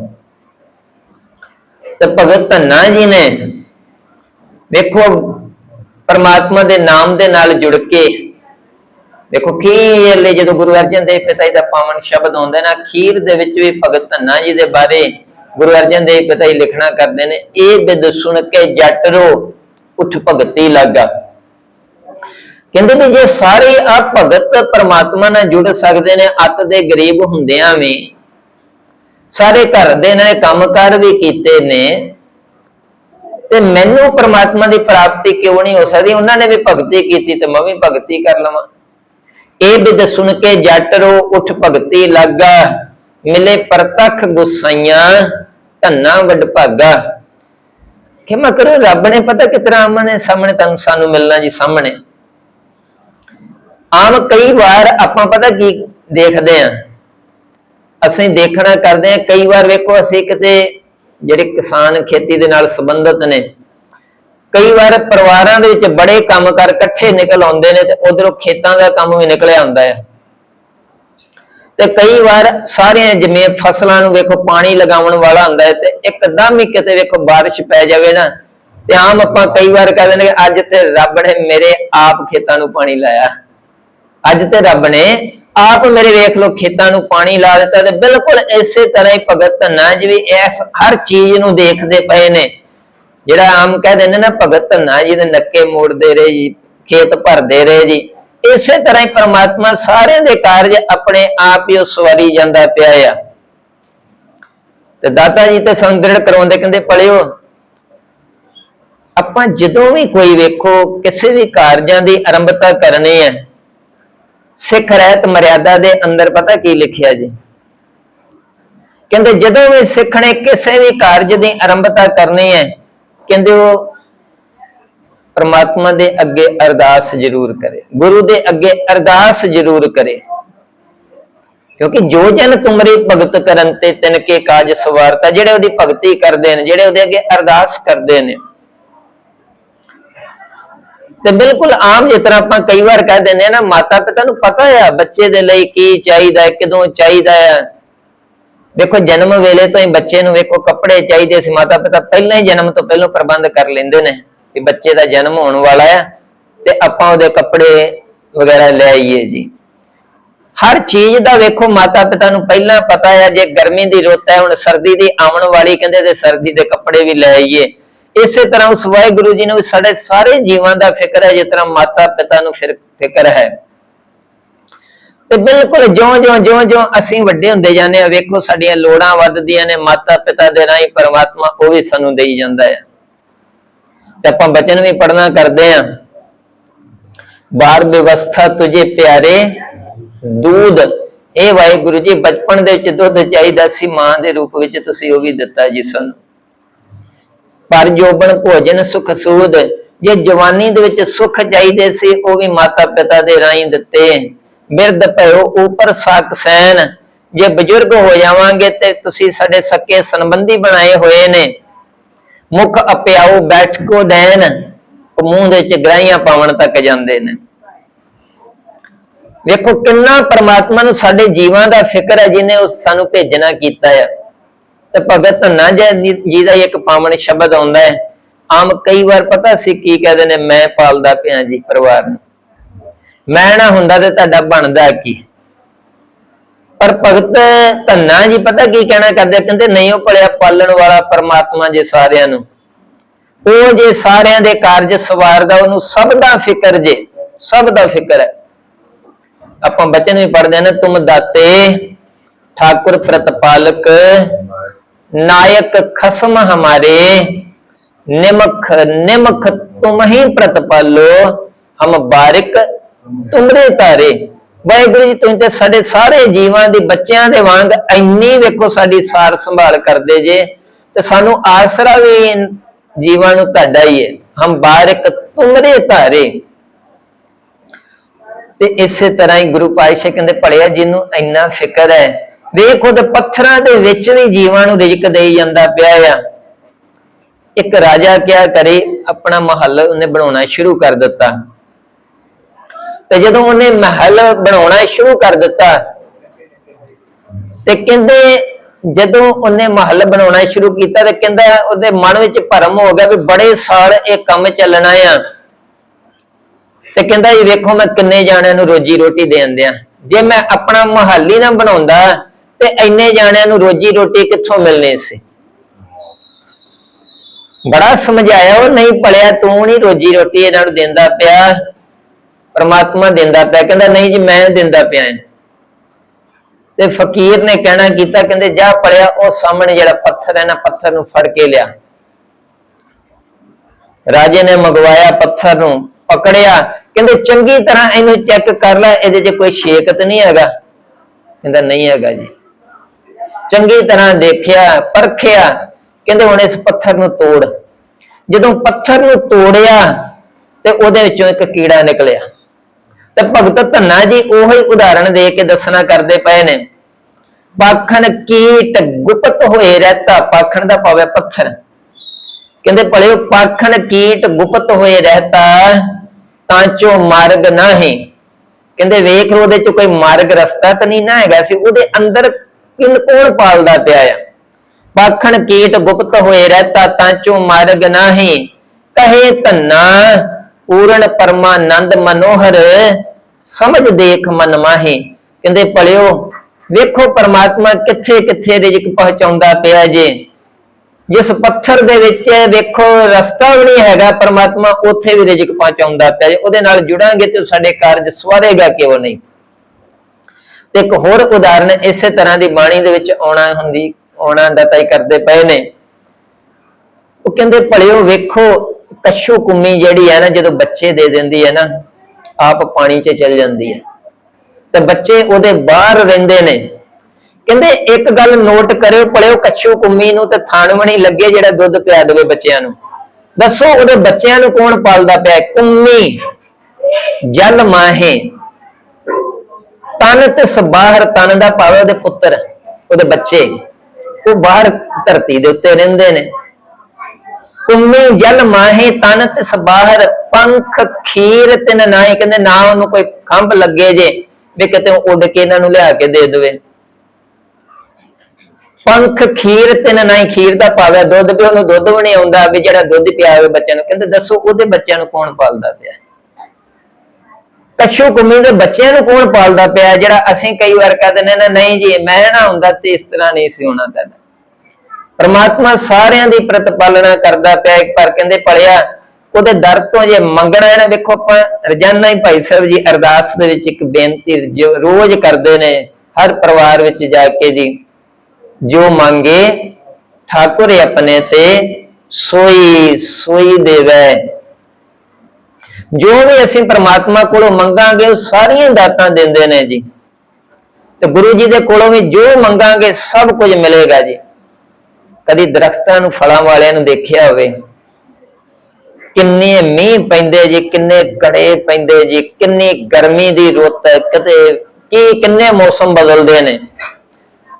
ਤੇ ਭਗਤ ਧੰਨਾ ਜੀ ਨੇ ਵੇਖੋ ਪਰਮਾਤਮਾ ਦੇ ਨਾਮ ਦੇ ਨਾਲ ਜੁੜ ਕੇ ਦੇਖੋ ਖੀਰਲੇ ਜਦੋਂ ਗੁਰੂ ਅਰਜਨ ਦੇਵ ਪਿਤਾ ਜੀ ਦਾ ਪਾਵਨ ਸ਼ਬਦ ਆਉਂਦਾ ਨਾ, ਖੀਰ ਦੇ ਵਿੱਚ ਵੀ ਭਗਤ ਧੰਨਾ ਜੀ ਦੇ ਬਾਰੇ ਗੁਰੂ ਅਰਜਨ ਦੇਵ ਪਿਤਾ ਜੀ ਲਿਖਣਾ ਕਰਦੇ ਨੇ, ਇਹ ਬਿਦ ਸੁਣ ਕੇ ਜੱਟ ਰੋ, ਉਠ ਭਗਤੀ ਲੱਗਾ ਕਹਿੰਦੇ ਵੀ ਜੇ ਸਾਰੇ ਆ ਭਗਤ ਪਰਮਾਤਮਾ ਨਾਲ ਜੁੜ ਸਕਦੇ ਨੇ, ਅੱਤ ਦੇ ਗਰੀਬ ਹੁੰਦਿਆਂ ਵੀ, ਸਾਰੇ ਘਰ ਦੇ ਇਹਨਾਂ ਨੇ ਕੰਮਕਾਰ ਵੀ ਕੀਤੇ ਨੇ, ਤੇ ਮੈਨੂੰ ਪਰਮਾਤਮਾ ਦੀ ਪ੍ਰਾਪਤੀ ਕਿਉਂ ਨਹੀਂ ਹੋ ਸਕਦੀ? ਉਹਨਾਂ ਨੇ ਵੀ ਭਗਤੀ ਕੀਤੀ ਤੇ ਮੈਂ ਵੀ ਭਗਤੀ ਕਰ ਲਵਾਂ। ਇਹ ਬਿਦ ਸੁਣ ਕੇ ਜੱਟ ਰੋ, ਉਠ ਭਗਤੀ ਲੱਗਾ ਮਿਲੇ ਪ੍ਰਤੱਖ ਗੁਸਾਈਆਂ, ਧੰਨਾ ਵੱਡ ਭਾਗਾ ਖਿਮਾ ਰੱਬ ਨੇ ਪਤਾ ਕਿਤਨਾ ਆਮਨੇ ਸਾਹਮਣੇ ਤੁਹਾਨੂੰ ਸਾਨੂੰ ਮਿਲਣਾ ਜੀ ਸਾਹਮਣੇ। ਆਮ ਕਈ ਵਾਰ ਆਪਾਂ ਪਤਾ ਕੀ ਦੇਖਦੇ ਆਂ ਅਸੀਂ ਦੇਖਣਾ ਕਰਦੇ ਆਂ ਕਈ ਵਾਰ ਵੇਖੋ ਅਸੀਂ ਕਿਤੇ ਜਿਹੜੇ ਕਿਸਾਨ ਖੇਤੀ ਦੇ ਨਾਲ ਸੰਬੰਧਿਤ ਨੇ, ਕਈ ਵਾਰ ਪਰਿਵਾਰਾਂ ਦੇ ਵਿੱਚ ਬੜੇ ਕੰਮ ਕਰ ਇਕੱਠੇ ਨਿਕਲ ਆਉਂਦੇ ਨੇ ਤੇ ਉਧਰੋਂ ਖੇਤਾਂ ਦਾ ਕੰਮ ਵੀ ਨਿਕਲਿਆ ਹੁੰਦਾ ਹੈ। ਤੇ ਕਈ ਵਾਰ ਸਾਰੀਆਂ ਜਿਵੇਂ ਫਸਲਾਂ ਨੂੰ ਵੇਖੋ ਪਾਣੀ ਲਗਾਉਣ ਵਾਲਾ ਹੁੰਦਾ ਹੈ ਤੇ ਇੱਕਦਮ ਹੀ ਕਿਤੇ ਵੇਖੋ ਬਾਰਿਸ਼ ਪੈ ਜਾਵੇ ਨਾ, ਤੇ ਆਮ ਆਪਾਂ ਕਈ ਵਾਰ ਕਹਿੰਦੇ ਨੇ ਅੱਜ ਤੇ ਰੱਬ ਨੇ ਮੇਰੇ ਆਪ ਖੇਤਾਂ ਨੂੰ ਪਾਣੀ ਲਾਇਆ। ਅੱਜ ਤੇ ਰੱਬ ਨੇ ਆਪ ਮੇਰੇ ਵੇਖ ਲੋ ਖੇਤਾਂ ਨੂੰ ਪਾਣੀ ਲਾ ਦਿੱਤਾ ਤੇ ਬਿਲਕੁਲ ਇਸੇ ਤਰ੍ਹਾਂ ਹੀ ਭਗਤ ਧੰਨਾ ਜੀ ਵੀ ਇਸ ਹਰ ਚੀਜ਼ ਨੂੰ ਦੇਖਦੇ ਪਏ ਨੇ। ਜਿਹੜਾ ਆਮ ਕਹਿ ਦਿੰਦੇ ਨਾ, ਭਗਤ ਧੰਨਾ ਜੀ ਦੇ ਨੱਕੇ ਮੋੜਦੇ ਰਹੇ ਜੀ, ਖੇਤ ਭਰਦੇ ਰਹੇ ਜੀ। ਇਸੇ ਤਰ੍ਹਾਂ ਹੀ ਪ੍ਰਮਾਤਮਾ ਸਾਰਿਆਂ ਦੇ ਕਾਰਜ ਆਪਣੇ ਆਪ ਹੀ ਉਹ ਜਾਂਦਾ ਪਿਆ ਆ। ਤੇ ਦਾਤਾ ਜੀ ਤੇ ਸੰਦ੍ਰਿੜ ਕਰਾਉਂਦੇ ਕਹਿੰਦੇ ਪੜਿਓ ਆਪਾਂ ਜਦੋਂ ਵੀ ਕੋਈ ਵੇਖੋ, ਕਿਸੇ ਵੀ ਕਾਰਜਾਂ ਦੀ ਆਰੰਭਤਾ ਕਰਨੀ ਹੈ, ਸਿੱਖ ਰਹਿਤ ਮਰਿਆਦਾ ਦੇ ਅੰਦਰ ਪਤਾ ਕੀ ਲਿਖਿਆ ਜੀ? ਕਹਿੰਦੇ ਜਦੋਂ ਵੀ ਸਿੱਖ ਨੇ ਕਿਸੇ ਵੀ ਕਾਰਜ ਦੀ ਆਰੰਭਤਾ ਕਰਨੀ ਹੈ, ਕਹਿੰਦੇ ਉਹ ਪਰਮਾਤਮਾ ਦੇ ਅੱਗੇ ਅਰਦਾਸ ਜ਼ਰੂਰ ਕਰੇ, ਗੁਰੂ ਦੇ ਅੱਗੇ ਅਰਦਾਸ ਜ਼ਰੂਰ ਕਰੇ। ਕਿਉਂਕਿ ਜੋ ਜਨ ਤੁਮਰੀ ਭਗਤ ਕਰਨ ਤੇ ਤਿਨ ਕੇ ਕਾਜ ਸਵਾਰਤਾ, ਜਿਹੜੇ ਉਹਦੀ ਭਗਤੀ ਕਰਦੇ ਨੇ, ਜਿਹੜੇ ਉਹਦੇ ਅੱਗੇ ਅਰਦਾਸ ਕਰਦੇ ਨੇ। ਤੇ ਬਿਲਕੁਲ ਆਮ ਜਿਸ ਤਰ੍ਹਾਂ ਆਪਾਂ ਕਈ ਵਾਰ ਕਹਿ ਦਿੰਦੇ ਆ ਨਾ, ਮਾਤਾ ਪਿਤਾ ਨੂੰ ਪਤਾ ਆ ਬੱਚੇ ਦੇ ਲਈ ਕੀ ਚਾਹੀਦਾ ਹੈ, ਕਦੋਂ ਚਾਹੀਦਾ ਹੈ। ਦੇਖੋ, ਜਨਮ ਵੇਲੇ ਤੋਂ ਹੀ ਬੱਚੇ ਨੂੰ ਵੇਖੋ, ਕੱਪੜੇ ਚਾਹੀਦੇ ਸੀ, ਮਾਤਾ ਪਿਤਾ ਪਹਿਲਾਂ ਹੀ ਜਨਮ ਤੋਂ ਪਹਿਲਾਂ ਪ੍ਰਬੰਧ ਕਰ ਲੈਂਦੇ ਨੇ। ਕਿ ਬੱਚੇ ਦਾ ਜਨਮ ਹੋਣ ਵਾਲਾ ਹੈ ਤੇ ਆਪਾਂ ਉਹਦੇ ਕੱਪੜੇ ਵਗੈਰਾ ਲੈ ਆਈਏ ਜੀ। ਹਰ ਚੀਜ਼ ਦਾ ਵੇਖੋ ਮਾਤਾ ਪਿਤਾ ਨੂੰ ਪਹਿਲਾਂ ਪਤਾ ਹੈ ਜੇ ਗਰਮੀ ਦੀ ਰੁੱਤ ਹੈ, ਹੁਣ ਸਰਦੀ ਦੀ ਆਉਣ ਵਾਲੀ ਕਹਿੰਦੇ ਤੇ ਸਰਦੀ ਦੇ ਕੱਪੜੇ ਵੀ ਲੈ ਆਈਏ। ਇਸੇ ਤਰ੍ਹਾਂ ਉਸ ਵਾਹਿਗੁਰੂ ਜੀ ਨੂੰ ਵੀ ਸਾਡੇ ਸਾਰੇ ਜੀਵਾਂ ਦਾ ਫਿਕਰ ਹੈ, ਜਿਸ ਤਰ੍ਹਾਂ ਮਾਤਾ ਪਿਤਾ ਨੂੰ ਫਿਰ ਫਿਕਰ ਹੈ। ਤੇ ਬਿਲਕੁਲ ਜਿਉਂ ਜਿਉਂ ਜਿਉਂ ਜਿਉਂ ਅਸੀਂ ਵੱਡੇ ਹੁੰਦੇ ਜਾਂਦੇ ਆ, ਵੇਖੋ ਸਾਡੀਆਂ ਲੋੜਾਂ ਵੱਧਦੀਆਂ ਨੇ ਮਾਤਾ ਪਿਤਾ ਦੇ ਰਾਹੀਂ ਪਰਮਾਤਮਾ ਉਹ ਵੀ ਸਾਨੂੰ ਦੇਈ ਜਾਂਦਾ ਹੈ ਤੇ ਆਪਾਂ ਬਚਨ ਵੀ ਪੜਨਾ ਕਰਦੇ ਆ ਬਾਰ ਵਿਵਸਥਾ ਤੁਝੇ ਪਿਆਰੇ, ਦੂਧ, ਇਹ ਵਾਹਿਗੁਰੂ ਜੀ ਬਚਪਨ ਦੇ ਵਿੱਚ ਦੁੱਧ ਚਾਹੀਦਾ ਸੀ, ਮਾਂ ਦੇ ਰੂਪ ਵਿੱਚ ਤੁਸੀਂ ਉਹ ਵੀ ਦਿੱਤਾ ਜੀ ਸਾਨੂੰ। ਪਰ ਜੋਬਨ ਭੋਜਨ ਸੁਖ ਸੂਦ, ਜੇ ਜਵਾਨੀ ਦੇ ਵਿੱਚ ਸੁਖ ਚਾਹੀਦੇ ਸੀ, ਉਹ ਵੀ ਮਾਤਾ ਪਿਤਾ ਦੇ ਰਾਹੀਂ ਦਿੱਤੇ। ਮਿਰਦ ਭਇਓ, ਉਪਰ ਸਾਕ ਸੈਨ, ਜੇ ਬਜ਼ੁਰਗ ਹੋ ਜਾਵਾਂਗੇ ਤੇ ਤੁਸੀਂ ਸਾਡੇ ਸਕੇ ਸੰਬੰਧੀ ਬਣਾਏ ਹੋਏ ਨੇ। ਮੁਖ ਅਪਿਆਉ ਬੈਠ ਦੇਨ ਮੂੰਹ ਦੇ ਵਿੱਚ ਗਰਾਈਆਂ ਪਾਵਣ ਤੱਕ ਜਾਂਦੇ ਨੇ। ਵੇਖੋ ਕਿੰਨਾ ਪਰਮਾਤਮਾ ਨੂੰ ਸਾਡੇ ਜੀਵਾਂ ਦਾ ਫਿਕਰ ਹੈ, ਜਿਹਨੇ ਉਹ ਸਾਨੂੰ ਭੇਜਣਾ ਕੀਤਾ ਹੈ ਤੇ ਭਗਤ ਧੰਨਾ ਜੀ ਜੀ ਦਾ ਇੱਕ ਪਾਵਨ ਸ਼ਬਦ ਆਉਂਦਾ ਹੈ। ਆਮ ਕਈ ਵਾਰ ਪਤਾ ਸੀ ਕੀ ਕਹਦੇ ਨੇ, ਮੈਂ ਪਾਲਦਾ ਪਿਆ ਜੀ ਪਰਿਵਾਰ ਨੂੰ। ਮੈਂ ਨਾ ਹੁੰਦਾ ਤੇ ਤੁਹਾਡਾ ਬਣਦਾ ਕੀ? ਪਰ ਭਗਤ ਧੰਨਾ ਜੀ, ਪਤਾ ਕੀ ਕਹਿਣਾ ਕਰਦੇ ਕਹਿੰਦੇ ਨਹੀਂ ਉਹ ਭਲਿਆ ਪਾਲਣ ਵਾਲਾ ਪਰਮਾਤਮਾ ਜੇ ਸਾਰਿਆਂ ਨੂੰ। ਉਹ ਜੇ ਸਾਰਿਆਂ ਦੇ ਕਾਰਜ ਸਵਾਰਦਾ ਉਹਨੂੰ ਸਭ ਦਾ ਫਿਕਰ ਜੇ, ਸਭ ਦਾ ਫਿਕਰ ਹੈ। ਆਪਾਂ ਬਚਨ ਵੀ ਪੜਦੇ ਨੇ, ਤੁਮ ਦਾਤੇ, ਠਾਕੁਰ ਪ੍ਰਤਪਾਲਕ ਨਾਇਕ ਖਸਮ ਹਮਾਰੇ, ਨਿਮਖ ਨਿਮਖ ਤੁਮ ਹੀ ਪ੍ਰਤਪਾਲੋ, ਹਮ ਬਾਰਿਕ ਤੁਮਰੇ ਤਾਰੇ। ਵਾਹਿਗੁਰੂ ਜੀ, ਤੁਸੀਂ ਤੇ ਸਾਡੇ ਸਾਰੇ ਜੀਵਾਂ ਦੀ ਬੱਚਿਆਂ ਦੇ ਵਾਂਗ ਇੰਨੀ ਵੇਖੋ ਸਾਡੀ ਸਾਰ ਸੰਭਾਲ ਕਰਦੇ ਜੇ ਤੇ ਸਾਨੂੰ ਆਸਰਾ ਵੀ ਜੀਵਾਂ ਨੂੰ ਤੁਹਾਡਾ ਹੀ ਹੈ ਹਮ ਬਾਰਿਕ ਤੁਮਰੇ ਤਾਰੇ ਤੇ ਇਸੇ ਤਰ੍ਹਾਂ ਹੀ ਗੁਰੂ ਪਾਤਸ਼ਾਹ ਕਹਿੰਦੇ ਪੜਿਆ ਜਿਹਨੂੰ ਇੰਨਾ ਫਿਕਰ ਹੈ, ਵੇਖ ਉਹਦੇ ਪੱਥਰਾਂ ਦੇ ਵਿੱਚ ਵੀ ਜੀਵਾਂ ਨੂੰ ਰਿਜਕ ਦੇਈ ਜਾਂਦਾ ਪਿਆ ਆ। ਇੱਕ ਰਾਜਾ ਕਿਆ ਕਰੇ, ਆਪਣਾ ਮਹੱਲ ਉਹਨੇ ਬਣਾਉਣਾ ਸ਼ੁਰੂ ਕਰ ਦਿੱਤਾ। ਤੇ ਜਦੋਂ ਉਹਨੇ ਮਹਿਲ ਬਣਾਉਣਾ ਸ਼ੁਰੂ ਕਰ ਦਿੱਤਾ, ਤੇ ਕਹਿੰਦੇ ਜਦੋਂ ਉਹਨੇ ਮਹੱਲ ਬਣਾਉਣਾ ਸ਼ੁਰੂ ਕੀਤਾ ਤੇ ਕਹਿੰਦਾ ਉਹਦੇ ਮਨ ਵਿੱਚ ਭਰਮ ਹੋ ਗਿਆ ਵੀ ਬੜੇ ਸਾਲ ਇਹ ਕੰਮ ਚੱਲਣਾ ਆ। ਤੇ ਕਹਿੰਦਾ ਜੀ, ਵੇਖੋ ਮੈਂ ਕਿੰਨੇ ਜਾਣਿਆਂ ਨੂੰ ਰੋਜੀ ਰੋਟੀ ਦੇਣ ਦਿਆਂ ਜੇ ਮੈਂ ਆਪਣਾ ਮਹੱਲ ਹੀ ਨਾ ਬਣਾਉਂਦਾ, ਤੇ ਇੰਨੇ ਜਾਣਿਆਂ ਨੂੰ ਰੋਜੀ ਰੋਟੀ ਕਿੱਥੋਂ ਮਿਲਣੀ ਸੀ? ਬੜਾ ਸਮਝਾਇਆ ਉਹ, ਨਹੀਂ ਪੜਿਆ ਤੂੰ ਨਹੀਂ ਰੋਜੀ ਰੋਟੀ ਇਹਨਾਂ ਨੂੰ ਦਿੰਦਾ ਪਿਆ। ਪਰਮਾਤਮਾ ਦਿੰਦਾ ਪਿਆ। ਕਹਿੰਦਾ, ਨਹੀਂ ਜੀ, ਮੈਂ ਦਿੰਦਾ ਪਿਆ ਹਾਂ। ਤੇ ਫਕੀਰ ਨੇ ਕਹਿਣਾ ਕੀਤਾ, ਕਹਿੰਦੇ, ਜਾ ਪੜਿਆ, ਉਹ ਸਾਹਮਣੇ ਜਿਹੜਾ ਪੱਥਰ ਹੈ ਨਾ, ਪੱਥਰ ਨੂੰ ਫੜ ਕੇ ਲਿਆ। ਰਾਜੇ ਨੇ ਮੰਗਵਾਇਆ ਪੱਥਰ ਨੂੰ, ਪਕੜਿਆ। ਕਹਿੰਦੇ, ਚੰਗੀ ਤਰ੍ਹਾਂ ਇਹਨੂੰ ਚੈੱਕ ਕਰ ਲੈ, ਇਹਦੇ 'ਚ ਕੋਈ ਸ਼ੇਕਤ ਨਹੀਂ ਹੈਗਾ। ਕਹਿੰਦਾ, ਨਹੀਂ ਹੈਗਾ ਜੀ। ਚੰਗੀ ਤਰ੍ਹਾਂ ਦੇਖਿਆ, ਪਰਖਿਆ। ਕਹਿੰਦੇ, ਹੁਣ ਇਸ ਪੱਥਰ ਨੂੰ ਤੋੜ। ਜਦੋਂ ਪੱਥਰ ਨੂੰ ਤੋੜਿਆ, ਤੇ ਉਹਦੇ ਵਿੱਚੋਂ ਇੱਕ ਕੀੜਾ ਨਿਕਲਿਆ। ਤੇ ਭਗਤ ਧੰਨਾ ਜੀ ਉਹੀ ਉਦਾਹਰਣ ਦੇ ਕੇ ਦੱਸਣਾ ਕਰਦੇ ਪਏ ਨੇ। ਪਾਖਣ ਕੀਟ ਗੁਪਤ ਹੋਏ ਰਹਤਾ ਪਾਖਣ ਦਾ ਭਾਵ ਪੱਥਰ। ਕਹਿੰਦੇ ਭਲਿਓ ਪਾਖਣ ਕੀਟ ਗੁਪਤ ਹੋਏ ਰਹਤਾ, ਤਾਂ ਚੋ ਮਾਰਗ ਨਹੀਂ। ਕਹਿੰਦੇ ਵੇਖ ਲੋ ਉਹਦੇ ਚ ਕੋਈ ਮਾਰਗ ਰਸਤਾ ਤਾਂ ਨਹੀਂ ਨਾ ਹੈਗਾ ਸੀ ਉਹਦੇ ਅੰਦਰ ਕਿਨ ਕੌਣ ਪਾਲਦਾ ਪਿਆ ਆ। ਪਾਖਣ ਕੀਟ ਗੁਪਤ ਹੋਏ ਰਹਤਾ, ਤਾਂ ਚੋ ਮਾਰਗ ਨਹੀਂ। ਕਹੇ ਧੰਨਾ ਪੂਰਨ ਪਰਮਾਨੰਦ ਮਨੋਹਰ, ਸਮਝ ਦੇਖ ਮਨ ਮਾਹੇ। ਕਹਿੰਦੇ ਪੜਿਓ ਵੇਖੋ ਪਰਮਾਤਮਾ ਕਿੱਥੇ ਕਿੱਥੇ ਰਿਜਕ ਪਹੁੰਚਾਉਂਦਾ ਪਿਆ ਜੇ। ਜਿਸ ਪੱਥਰ ਦੇ ਵਿੱਚ ਵੇਖੋ ਰਸਤਾ ਵੀ ਨਹੀਂ ਹੈਗਾ, ਪਰਮਾਤਮਾ ਉੱਥੇ ਵੀ ਰਿਜਕ ਪਹੁੰਚਾਉਂਦਾ ਪਿਆ ਜੇ। ਉਹਦੇ ਨਾਲ ਜੁੜਾਂਗੇ ਤੇ ਸਾਡੇ ਕਾਰਜ ਸਵਾਰੇਗਾ, ਕਿਉਂ ਨਹੀਂ? ਤੇ ਇੱਕ ਹੋਰ ਉਦਾਹਰਣ ਇਸੇ ਤਰ੍ਹਾਂ ਦੀ ਬਾਣੀ ਦੇ ਵਿੱਚ ਆਉਣਾ ਹੁੰਦੀ, ਆਉਣਾ ਦਾ ਹੀ ਕਰਦੇ ਪਏ ਨੇ। ਉਹ ਕਹਿੰਦੇ, ਭਲਿਓ, ਵੇਖੋ ਕੱਛੂ ਕੁੰਮੀ ਜਿਹੜੀ ਹੈ ਨਾ, ਜਦੋਂ ਬੱਚੇ ਦੇ ਦਿੰਦੀ ਹੈ ਨਾ, ਆਪ ਪਾਣੀ 'ਚ ਚਲ ਜਾਂਦੀ ਹੈ ਤੇ ਬੱਚੇ ਉਹਦੇ ਬਾਹਰ ਰਹਿੰਦੇ ਨੇ। ਕਹਿੰਦੇ ਇੱਕ ਗੱਲ ਨੋਟ ਕਰਿਓ ਪੜਿਓ ਕੱਛੂ ਕੁੰਮੀ ਨੂੰ ਤੇ ਥਾਣਵਣੀ ਲੱਗੇ ਜਿਹੜਾ ਦੁੱਧ ਪਿਆ ਦੇਵੇ ਬੱਚਿਆਂ ਨੂੰ। ਦੱਸੋ ਉਹਦੇ ਬੱਚਿਆਂ ਨੂੰ ਕੌਣ ਪਾਲਦਾ ਪਿਆ? ਕੁੰਮੀ, ਜਲ ਮਾਹੇ। ਤਨ ਤੇ ਸਬਾਹਰ ਤਨ ਦਾ ਭਾਵੇਂ ਉਹਦੇ ਪੁੱਤਰ, ਉਹਦੇ ਬੱਚੇ। ਉਹ ਬਾਹਰ ਧਰਤੀ ਦੇ ਉੱਤੇ ਰਹਿੰਦੇ ਨੇ। ਕੁੰਮੀ ਜਲ ਮਾਹੇ ਤਨ ਤੇ ਸਬਾਹਰ, ਪੰਖ ਖੀਰ ਤਿਨ ਨਾਏ ਕਹਿੰਦੇ ਨਾ ਉਹਨੂੰ ਕੋਈ ਖੰਭ ਲੱਗੇ ਜੇ, ਵੀ ਕਿਤੇ ਉੱਡ ਕੇ ਇਹਨਾਂ ਨੂੰ ਲਿਆ ਕੇ ਦੇ ਦੇਵੇ। ਪੰਖ ਖੀਰ ਤੇ ਨਾ ਖੀਰ ਦਾ ਪਾਵੇ, ਦੁੱਧ ਵੀ ਉਹਨੂੰ ਦੁੱਧ ਵੀ ਨਹੀਂ ਆਉਂਦਾ, ਵੀ ਜਿਹੜਾ ਦੁੱਧ ਪਿਆ ਹੋਵੇ ਬੱਚਿਆਂ ਨੂੰ। ਕਹਿੰਦੇ ਦੱਸੋ ਉਹਦੇ ਬੱਚਿਆਂ ਨੂੰ ਕੌਣ ਪਾਲਦਾ ਪਿਆ? ਕਛੂ ਕੁੰਮੀ ਦੇ ਬੱਚਿਆਂ ਨੂੰ ਕੌਣ ਪਾਲਦਾ ਪਿਆ? ਜਿਹੜਾ ਅਸੀਂ ਕਈ ਵਾਰ ਕਹਿ ਦਿੰਦੇ ਨੇ, ਨਹੀਂ ਜੀ, ਮੈਂ ਨਾ ਹੁੰਦਾ ਤੇ ਇਸ ਤਰ੍ਹਾਂ ਨਹੀਂ ਸੀ ਹੋਣਾ ਤੁਹਾਡਾ ਪਰਮਾਤਮਾ ਸਾਰਿਆਂ ਦੀ ਪ੍ਰਤਪਾਲਣਾ ਕਰਦਾ ਪਿਆ, ਇੱਕ ਪਰ ਕਹਿੰਦੇ ਪੜਿਆ ਉਹਦੇ ਦਰ ਤੋਂ ਜੇ ਮੰਗਣਾ ਹੈ ਨਾ ਵੇਖੋ ਆਪਾਂ, ਰੋਜ਼ਾਨਾ ਹੀ ਭਾਈ ਸਾਹਿਬ ਜੀ ਅਰਦਾਸ ਦੇ ਵਿੱਚ ਇੱਕ ਬੇਨਤੀ ਰੋਜ਼ ਕਰਦੇ ਨੇ, ਹਰ ਪਰਿਵਾਰ ਵਿੱਚ ਜਾ ਕੇ ਜੀ, ਜੋ ਮੰਗੇ, ਠਾਕੁਰ ਆਪਣੇ ਤੇ, ਸੋਈ ਸੋਈ ਦੇਵੈ। ਜੋ ਵੀ ਅਸੀਂ ਪ੍ਰਮਾਤਮਾ ਕੋਲੋਂ ਮੰਗਾਂਗੇ, ਉਹ ਸਾਰੀਆਂ ਦਾਤਾਂ ਦਿੰਦੇ ਨੇ ਜੀ। ਤੇ ਗੁਰੂ ਜੀ ਦੇ ਕੋਲੋਂ ਵੀ ਜੋ ਮੰਗਾਂਗੇ, ਸਭ ਕੁਝ ਮਿਲੇਗਾ ਜੀ। ਕਦੀ ਦਰਖਤਾਂ ਨੂੰ ਫਲਾਂ ਵਾਲਿਆਂ ਨੂੰ ਦੇਖਿਆ ਹੋਵੇ। ਕਿੰਨੇ ਮੀਂਹ ਪੈਂਦੇ ਜੀ, ਕਿੰਨੇ ਕੜੇ ਪੈਂਦੇ ਜੀ, ਕਿੰਨੀ ਗਰਮੀ ਦੀ ਰੁੱਤ ਕਿਤੇ ਕੀ, ਕਿੰਨੇ ਮੌਸਮ ਬਦਲਦੇ ਨੇ।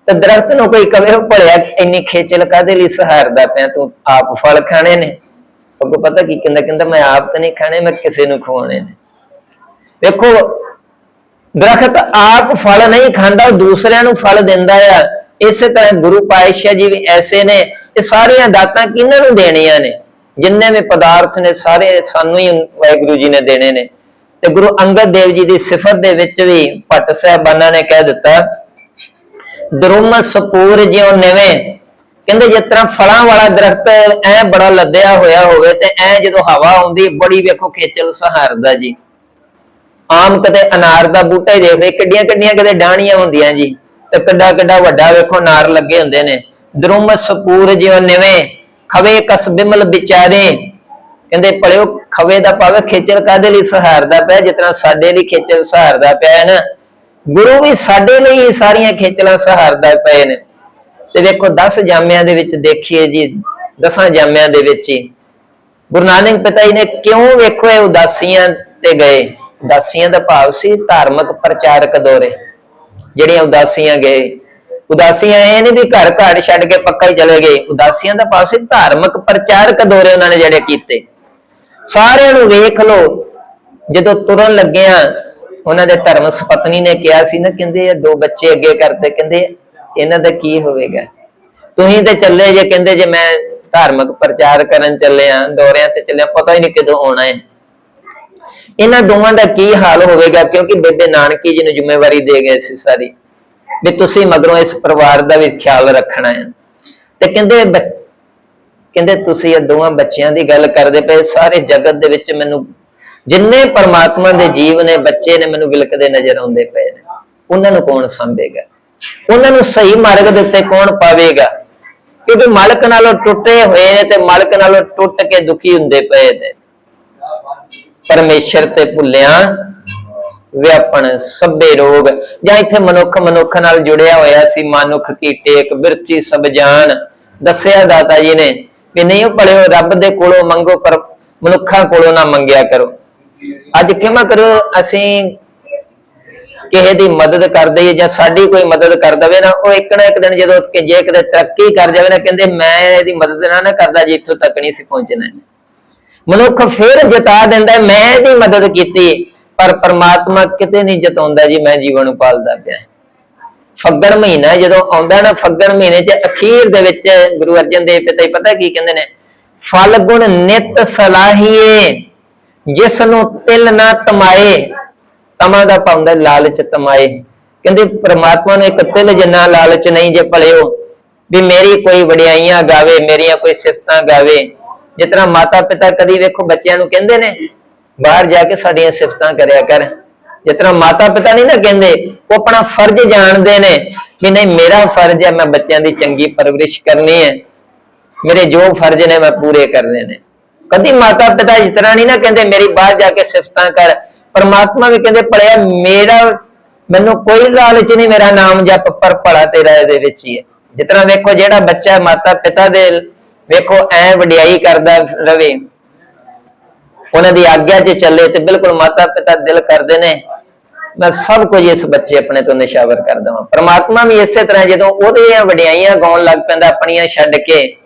ਤੇ ਦਰਖਤ ਨੂੰ ਕੋਈ ਕਵੇ ਭਲਿਆ ਇੰਨੀ ਖੇਚਲ ਕਾਦੇ ਲਈ ਸਹਾਰਦਾ ਪਿਆ, ਤੂੰ ਆਪ ਫਲ ਖਾਣੇ ਨੇ। ਉਹ ਪਤਾ ਕੀ ਕਹਿੰਦਾ ਕਹਿੰਦਾ ਮੈਂ ਆਪ ਤਾਂ ਨਹੀਂ ਖਾਣੇ, ਮੈਂ ਕਿਸੇ ਨੂੰ ਖਵਾਉਣੇ ਨੇ। ਵੇਖੋ, ਦਰਖਤ ਆਪ ਫਲ ਨਹੀਂ ਖਾਂਦਾ, ਉਹ ਦੂਸਰਿਆਂ ਨੂੰ ਫਲ ਦਿੰਦਾ ਆ। ਇਸੇ ਤਰ੍ਹਾਂ ਗੁਰੂ ਪਾਤਸ਼ਾਹ ਜੀ ਵੀ ਐਸੇ ਨੇ ਇਹ ਸਾਰੀਆਂ ਦਾਤਾਂ ਕਿਹਨਾਂ ਨੂੰ ਦੇਣੀਆਂ ਨੇ? ਜਿੰਨੇ ਵੀ ਪਦਾਰਥ ਨੇ, ਸਾਰੇ ਸਾਨੂੰ ਹੀ ਵਾਹਿਗੁਰੂ ਜੀ ਨੇ ਦੇਣੇ ਨੇ। ਤੇ ਗੁਰੂ ਅੰਗਦ ਦੇਵ ਜੀ ਦੀ ਸਿਫਤ ਦੇ ਵਿੱਚ ਵੀ ਭੱਟ ਸਾਹਿਬਾਨਾਂ ਨੇ ਕਹਿ ਦਿੱਤਾ, ਦਰੁਮ ਸਪੂਰ ਜਿਉ ਨਿਵੇਂ। ਕਹਿੰਦੇ, ਜਿਸ ਤਰ੍ਹਾਂ ਫਲਾਂ ਵਾਲਾ ਦਰਖਤ ਐ ਬੜਾ ਲੱਦਿਆ ਹੋਇਆ ਹੋਵੇ ਤੇ ਐ ਜਦੋਂ ਹਵਾ ਆਉਂਦੀ, ਬੜੀ ਵੇਖੋ ਖੇਚਲ ਸਹਾਰਦਾ ਜੀ। ਆਮ ਕਦੇ ਅਨਾਰ ਦਾ ਬੂਟਾ ਹੀ ਦੇਖ ਲਓ ਕਿੱਡੀਆਂ ਕਿੱਡੀਆਂ ਕਦੇ ਡਾਣੀਆਂ ਹੁੰਦੀਆਂ ਜੀ। ਤੇ ਕਿੱਡਾ ਕਿੱਡਾ ਵੱਡਾ ਵੇਖੋ ਨਾਰ ਲੱਗੇ ਹੁੰਦੇ ਨੇ। ਦਰੁਮ ਸਪੂਰ ਜਿਉ ਨਿਵੇਂ, ਖਵੇ ਕਸ ਬਿਮਲ ਵਿਚਾਰੇ। ਕਹਿੰਦੇ ਪੜਿਓ ਖਵੇ ਦਾ ਭਾਵੇਂ ਖੇਚਲ ਕਾਦੇ ਲਈ ਸਹਾਰਦਾ ਪਿਆ ਜਿਤਨਾ ਸਾਡੇ ਲਈ ਖੇਚਲ ਸਹਾਰਦਾ ਪਿਆ ਹੈ ਨਾ। ਗੁਰੂ ਵੀ ਸਾਡੇ ਲਈ ਹੀ ਸਾਰੀਆਂ ਖੇਚਲਾਂ ਸਹਾਰਦਾ ਪਏ ਨੇ। ਤੇ ਵੇਖੋ 10 ਜਾਮਿਆਂ ਦੇ ਵਿੱਚ ਦੇਖੀਏ ਜੀ, ਦਸਾਂ ਜਾਮਿਆਂ ਦੇ ਵਿੱਚ ਹੀ। ਗੁਰੂ ਨਾਨਕ ਪਿਤਾ ਜੀ ਨੇ ਕਿਉਂ ਵੇਖੋ ਇਹ ਉਦਾਸੀਆਂ ਤੇ ਗਏ? ਉਦਾਸੀਆਂ ਦਾ ਭਾਵ ਸੀ ਧਾਰਮਿਕ ਪ੍ਰਚਾਰਕ ਦੌਰੇ। ਜਿਹੜੀਆਂ ਉਦਾਸੀਆਂ ਗਏ। ਉਦਾਸੀਆਂ ਇਹ ਨਹੀਂ ਵੀ ਘਰ ਘਰ ਛੱਡ ਕੇ ਪੱਕਾ ਹੀ ਚਲੇ ਗਏ। ਉਦਾਸੀਆਂ ਦਾ ਪਾਸੇ ਧਾਰਮਿਕ ਪ੍ਰਚਾਰਕ ਦੌਰੇ ਉਹਨਾਂ ਨੇ ਜਿਹੜੇ ਕੀਤੇ। ਸਾਰਿਆਂ ਨੂੰ ਵੇਖ ਲਓ, ਜਦੋਂ ਤੁਰਨ ਲੱਗਿਆ, ਉਹਨਾਂ ਦੇ ਧਰਮ ਸਪਤਨੀ ਨੇ ਕਿਹਾ ਸੀ ਨਾ, ਕਹਿੰਦੇ ਇਹ ਦੋ ਬੱਚੇ ਅੱਗੇ ਕਰਤੇ ਕਹਿੰਦੇ ਇਹਨਾਂ ਦਾ ਕੀ ਹੋਵੇਗਾ? ਤੁਸੀਂ ਤੇ ਚੱਲੇ ਜੇ, ਕਹਿੰਦੇ ਜੇ ਮੈਂ ਧਾਰਮਿਕ ਪ੍ਰਚਾਰ ਕਰਨ ਚੱਲੇ ਆ, ਦੌਰਿਆਂ ਤੇ ਚੱਲਿਆ ਪਤਾ ਹੀ ਨਹੀਂ ਕਦੋਂ ਆਉਣਾ ਹੈ। ਇਹਨਾਂ ਦੋਵਾਂ ਦਾ ਕੀ ਹਾਲ ਹੋਵੇਗਾ? ਕਿਉਂਕਿ ਬੇਬੇ ਨਾਨਕੀ ਜੀ ਨੂੰ ਜ਼ਿੰਮੇਵਾਰੀ ਦੇ ਗਏ ਸੀ ਸਾਰੀ। ਵੀ ਤੁਸੀਂ ਮਗਰੋਂ ਇਸ ਪਰਿਵਾਰ ਦਾ ਵੀ ਖਿਆਲ ਰੱਖਣਾ ਹੈ। ਤੇ ਕਹਿੰਦੇ ਕਹਿੰਦੇ ਤੁਸੀਂ ਇਹ ਦੋਵਾਂ ਬੱਚਿਆਂ ਦੀ ਗੱਲ ਕਰਦੇ ਪਏ, ਸਾਰੇ ਜਗਤ ਦੇ ਵਿੱਚ ਮੈਨੂੰ ਜਿੰਨੇ ਪਰਮਾਤਮਾ ਦੇ ਜੀਵ ਨੇ, ਬੱਚੇ ਨੇ ਮੈਨੂੰ ਵਿਲਕਦੇ ਨਜ਼ਰ ਆਉਂਦੇ ਪਏ ਨੇ। ਉਹਨਾਂ ਨੂੰ ਕੌਣ ਸੰਭੇਗਾ? ਉਹਨਾਂ ਨੂੰ ਸਹੀ ਮਾਰਗ ਦੇ ਉੱਤੇ ਕੌਣ ਪਾਵੇਗਾ? ਕਿਉਂਕਿ ਮਾਲਕ ਨਾਲੋਂ ਟੁੱਟੇ ਹੋਏ ਨੇ ਤੇ ਮਾਲਕ ਨਾਲੋਂ ਟੁੱਟ ਕੇ ਦੁਖੀ ਹੁੰਦੇ ਪਏ ਨੇ। ਪਰਮੇਸ਼ਰ ਤੇ ਭੁੱਲਿਆ ਵਿਆਪਣ ਸਭੇ ਰੋਗ। ਜਾਂ ਇੱਥੇ ਮਨੁੱਖ ਮਨੁੱਖ ਨਾਲ ਜੁੜਿਆ ਹੋਇਆ ਸੀ, ਮਨੁੱਖ ਕੀ ਟੇਕ ਬਿਰਤੀ ਸਭ ਜਾਣ। ਦੱਸਿਆ ਦਾਤਾ ਜੀ ਨੇ ਵੀ ਨਹੀਂ, ਉਹ ਪੜਿਓ ਰੱਬ ਦੇ ਕੋਲੋਂ ਮੰਗੋ ਪਰ ਮਨੁੱਖਾਂ ਕੋਲੋਂ ਨਾ ਮੰਗਿਆ ਕਰੋ। ਅੱਜ ਕਿਵੇਂ ਕਰੋ, ਅਸੀਂ ਕਿਸੇ ਦੀ ਮਦਦ ਕਰ ਦਈਏ ਜਾਂ ਸਾਡੀ ਕੋਈ ਮਦਦ ਕਰ ਦਵੇ ਨਾ, ਉਹ ਇੱਕ ਨਾ ਇੱਕ ਦਿਨ ਜਦੋਂ ਕਿ ਜੇ ਕਿਤੇ ਤਰੱਕੀ ਕਰ ਜਾਵੇ ਨਾ, ਕਹਿੰਦੇ ਮੈਂ ਇਹਦੀ ਮਦਦ ਨਾ ਨਾ ਕਰਦਾ ਜੇ, ਇੱਥੋਂ ਤੱਕ ਨਹੀਂ ਸੀ ਪਹੁੰਚਣਾ। ਮਨੁੱਖ ਫਿਰ ਜਤਾ ਦਿੰਦਾ ਮੈਂ ਇਹਦੀ ਮਦਦ ਕੀਤੀ। ਪਰ ਪਰਮਾਤਮਾ ਕਿਤੇ ਨਹੀਂ ਜਤਾਉਂਦਾ ਜੀ, ਮੈਂ ਜੀਵਨ ਨੂੰ ਪਾਲਦਾ ਪਿਆ। ਫੱਗਣ ਮਹੀਨਾ ਜਦੋਂ ਆਉਂਦਾ ਨਾ ਫੱਗਣ ਮਹੀਨੇ 'ਚ ਅਖੀਰ ਦੇ ਵਿੱਚ ਗੁਰੂ ਅਰਜਨ ਦੇਵ ਪਿਤਾ ਜੀ ਪਤਾ ਕੀ ਕਹਿੰਦੇ ਨੇ? ਫਲ ਗੁਣ ਨਿਤ ਸਲਾਹੀਏ ਜਿਸ ਨੂੰ ਤਿਲ ਨਾ ਤਮਾਏ, ਤਮਾ ਦਾ ਪਾਉਂਦਾ ਲਾਲਚ ਤਮਾਏ। ਕਹਿੰਦੇ ਪ੍ਰਮਾਤਮਾ ਨੂੰ ਇੱਕ ਤਿਲ ਜਿੰਨਾ ਲਾਲਚ ਨਹੀਂ ਜੇ ਭਲਿਓ, ਵੀ ਮੇਰੀ ਕੋਈ ਵਡਿਆਈਆਂ ਗਾਵੇ, ਮੇਰੀਆਂ ਕੋਈ ਸਿਫਤਾਂ ਗਾਵੇ ਜਿਸ ਤਰ੍ਹਾਂ ਮਾਤਾ ਪਿਤਾ ਕਦੀ ਵੇਖੋ ਬੱਚਿਆਂ ਨੂੰ ਕਹਿੰਦੇ ਨੇ, ਬਾਹਰ ਜਾ ਕੇ ਸਾਡੀਆਂ ਸਿਫਤਾਂ ਕਰਿਆ ਕਰ। ਜਿਸ ਤਰ੍ਹਾਂ ਮਾਤਾ ਪਿਤਾ ਨਹੀਂ ਨਾ ਕਹਿੰਦੇ, ਉਹ ਆਪਣਾ ਫਰਜ਼ ਜਾਣਦੇ ਨੇ ਵੀ ਨਹੀਂ, ਮੇਰਾ ਫਰਜ਼ ਹੈ, ਮੈਂ ਬੱਚਿਆਂ ਦੀ ਚੰਗੀ ਪਰਵਰਿਸ਼ ਕਰਨੀ ਹੈ। ਮੇਰੇ ਜੋ ਫਰਜ਼ ਨੇ, ਮੈਂ ਪੂਰੇ ਕਰਨੇ ਨੇ। ਕਦੀ ਮਾਤਾ ਪਿਤਾ ਇਸ ਤਰ੍ਹਾਂ ਨਹੀਂ ਨਾ ਕਹਿੰਦੇ, ਮੇਰੀ ਬਾਹਰ ਜਾ ਕੇ ਸਿਫਤਾਂ ਕਰ। ਪਰਮਾਤਮਾ ਵੀ ਕਹਿੰਦੇ, ਭਲਿਆ ਮੇਰਾ, ਮੈਨੂੰ ਕੋਈ ਲਾਲਚ ਨਹੀਂ, ਮੇਰਾ ਨਾਮ ਜਪ ਪਰ ਭਲਾ ਤੇਰਾ ਇਹਦੇ ਵਿੱਚ ਹੀ ਹੈ। ਜਿਸ ਤਰ੍ਹਾਂ ਵੇਖੋ ਜਿਹੜਾ ਬੱਚਾ ਮਾਤਾ ਪਿਤਾ ਦੇ ਵੇਖੋ, ਐ ਵਡਿਆਈ ਕਰਦਾ ਰਵੇ। ਉਹਨਾਂ ਦੀ ਆਗਿਆ 'ਚ ਚੱਲੇ ਤੇ ਬਿਲਕੁਲ ਮਾਤਾ ਪਿਤਾ ਦਿਲ ਕਰਦੇ ਨੇ। ਮੈਂ ਸਭ ਕੁਝ ਇਸ ਬੱਚੇ ਆਪਣੇ ਤੋਂ ਨਿਸ਼ਾਵਰ ਕਰ ਦਵਾਂ। ਪ੍ਰਮਾਤਮਾ ਵੀ ਇਸੇ ਤਰ੍ਹਾਂ ਜਦੋਂ ਉਹਦੀਆਂ ਵਡਿਆਈਆਂ ਗਾਉਣ ਲੱਗ ਪੈਂਦਾ, ਆਪਣੀਆਂ ਛੱਡ ਕੇ,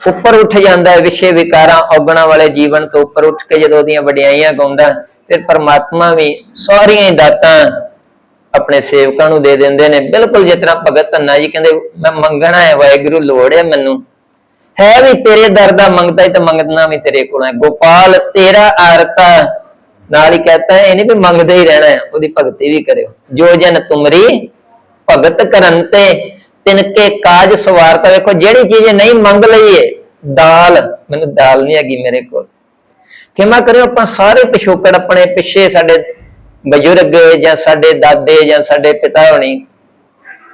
ਉੱਪਰ ਉੱਠ ਜਾਂਦਾ ਹੈ, ਵਿਸ਼ੇ ਵਿਕਾਰਾਂ, ਔਗਣਾ ਵਾਲੇ ਜੀਵਨ ਤੋਂ ਉੱਪਰ ਉੱਠ ਕੇ ਜਦੋਂ ਉਹਦੀਆਂ ਵਡਿਆਈਆਂ ਗਾਉਂਦਾ, ਫਿਰ ਪ੍ਰਮਾਤਮਾ ਵੀ ਸਾਰੀਆਂ ਹੀ ਦਾਤਾਂ ਆਪਣੇ ਸੇਵਕਾਂ ਨੂੰ ਦੇ ਦਿੰਦੇ ਨੇ। ਬਿਲਕੁਲ ਜਿਸ ਤਰ੍ਹਾਂ ਭਗਤ ਧੰਨਾ ਜੀ ਕਹਿੰਦੇ, ਮੈਂ ਮੰਗਣਾ ਹੈ, ਵਾਹਿਗੁਰੂ, ਲੋੜ ਹੈ ਮੈਨੂੰ। ਹੈ ਵੀ ਤੇਰੇ ਦਰ ਦਾ ਮੰਗਦਾ ਹੀ ਤਾਂ ਮੰਗਣਾ ਵੀ ਤੇਰੇ ਕੋਲ ਹੈ ਗੋਪਾਲ, ਤੇਰਾ ਆਰਤਾ ਨਾਲ ਹੀ ਕਹਤਾ ਹੈ, ਇਹ ਨਹੀਂ ਵੀ ਮੰਗਦੇ ਹੀ ਰਹਿਣਾ ਹੈ, ਉਹਦੀ ਭਗਤੀ ਵੀ ਕਰਿਓ। ਜੋ ਜਨ ਤੁਮਰੀ ਭਗਤ ਕਰਨ ਤੇ ਤਿਨਕੇ ਕਾਜ ਸਵਾਰਤਾ ਵੇਖੋ, ਜਿਹੜੀ ਚੀਜ਼ ਨਹੀਂ ਮੰਗ ਲਈਏ ਦਾਲ। ਮੈਨੂੰ ਦਾਲ ਨਹੀਂ ਹੈਗੀ ਮੇਰੇ ਕੋਲ। ਕਿਮਾ ਕਰਿਓ, ਆਪਾਂ ਸਾਰੇ ਪਿਛੋਕੜ ਆਪਣੇ ਪਿੱਛੇ ਸਾਡੇ ਬਜ਼ੁਰਗ ਜਾਂ ਸਾਡੇ ਦਾਦੇ ਜਾਂ ਸਾਡੇ ਪਿਤਾ ਹੋਣੀ।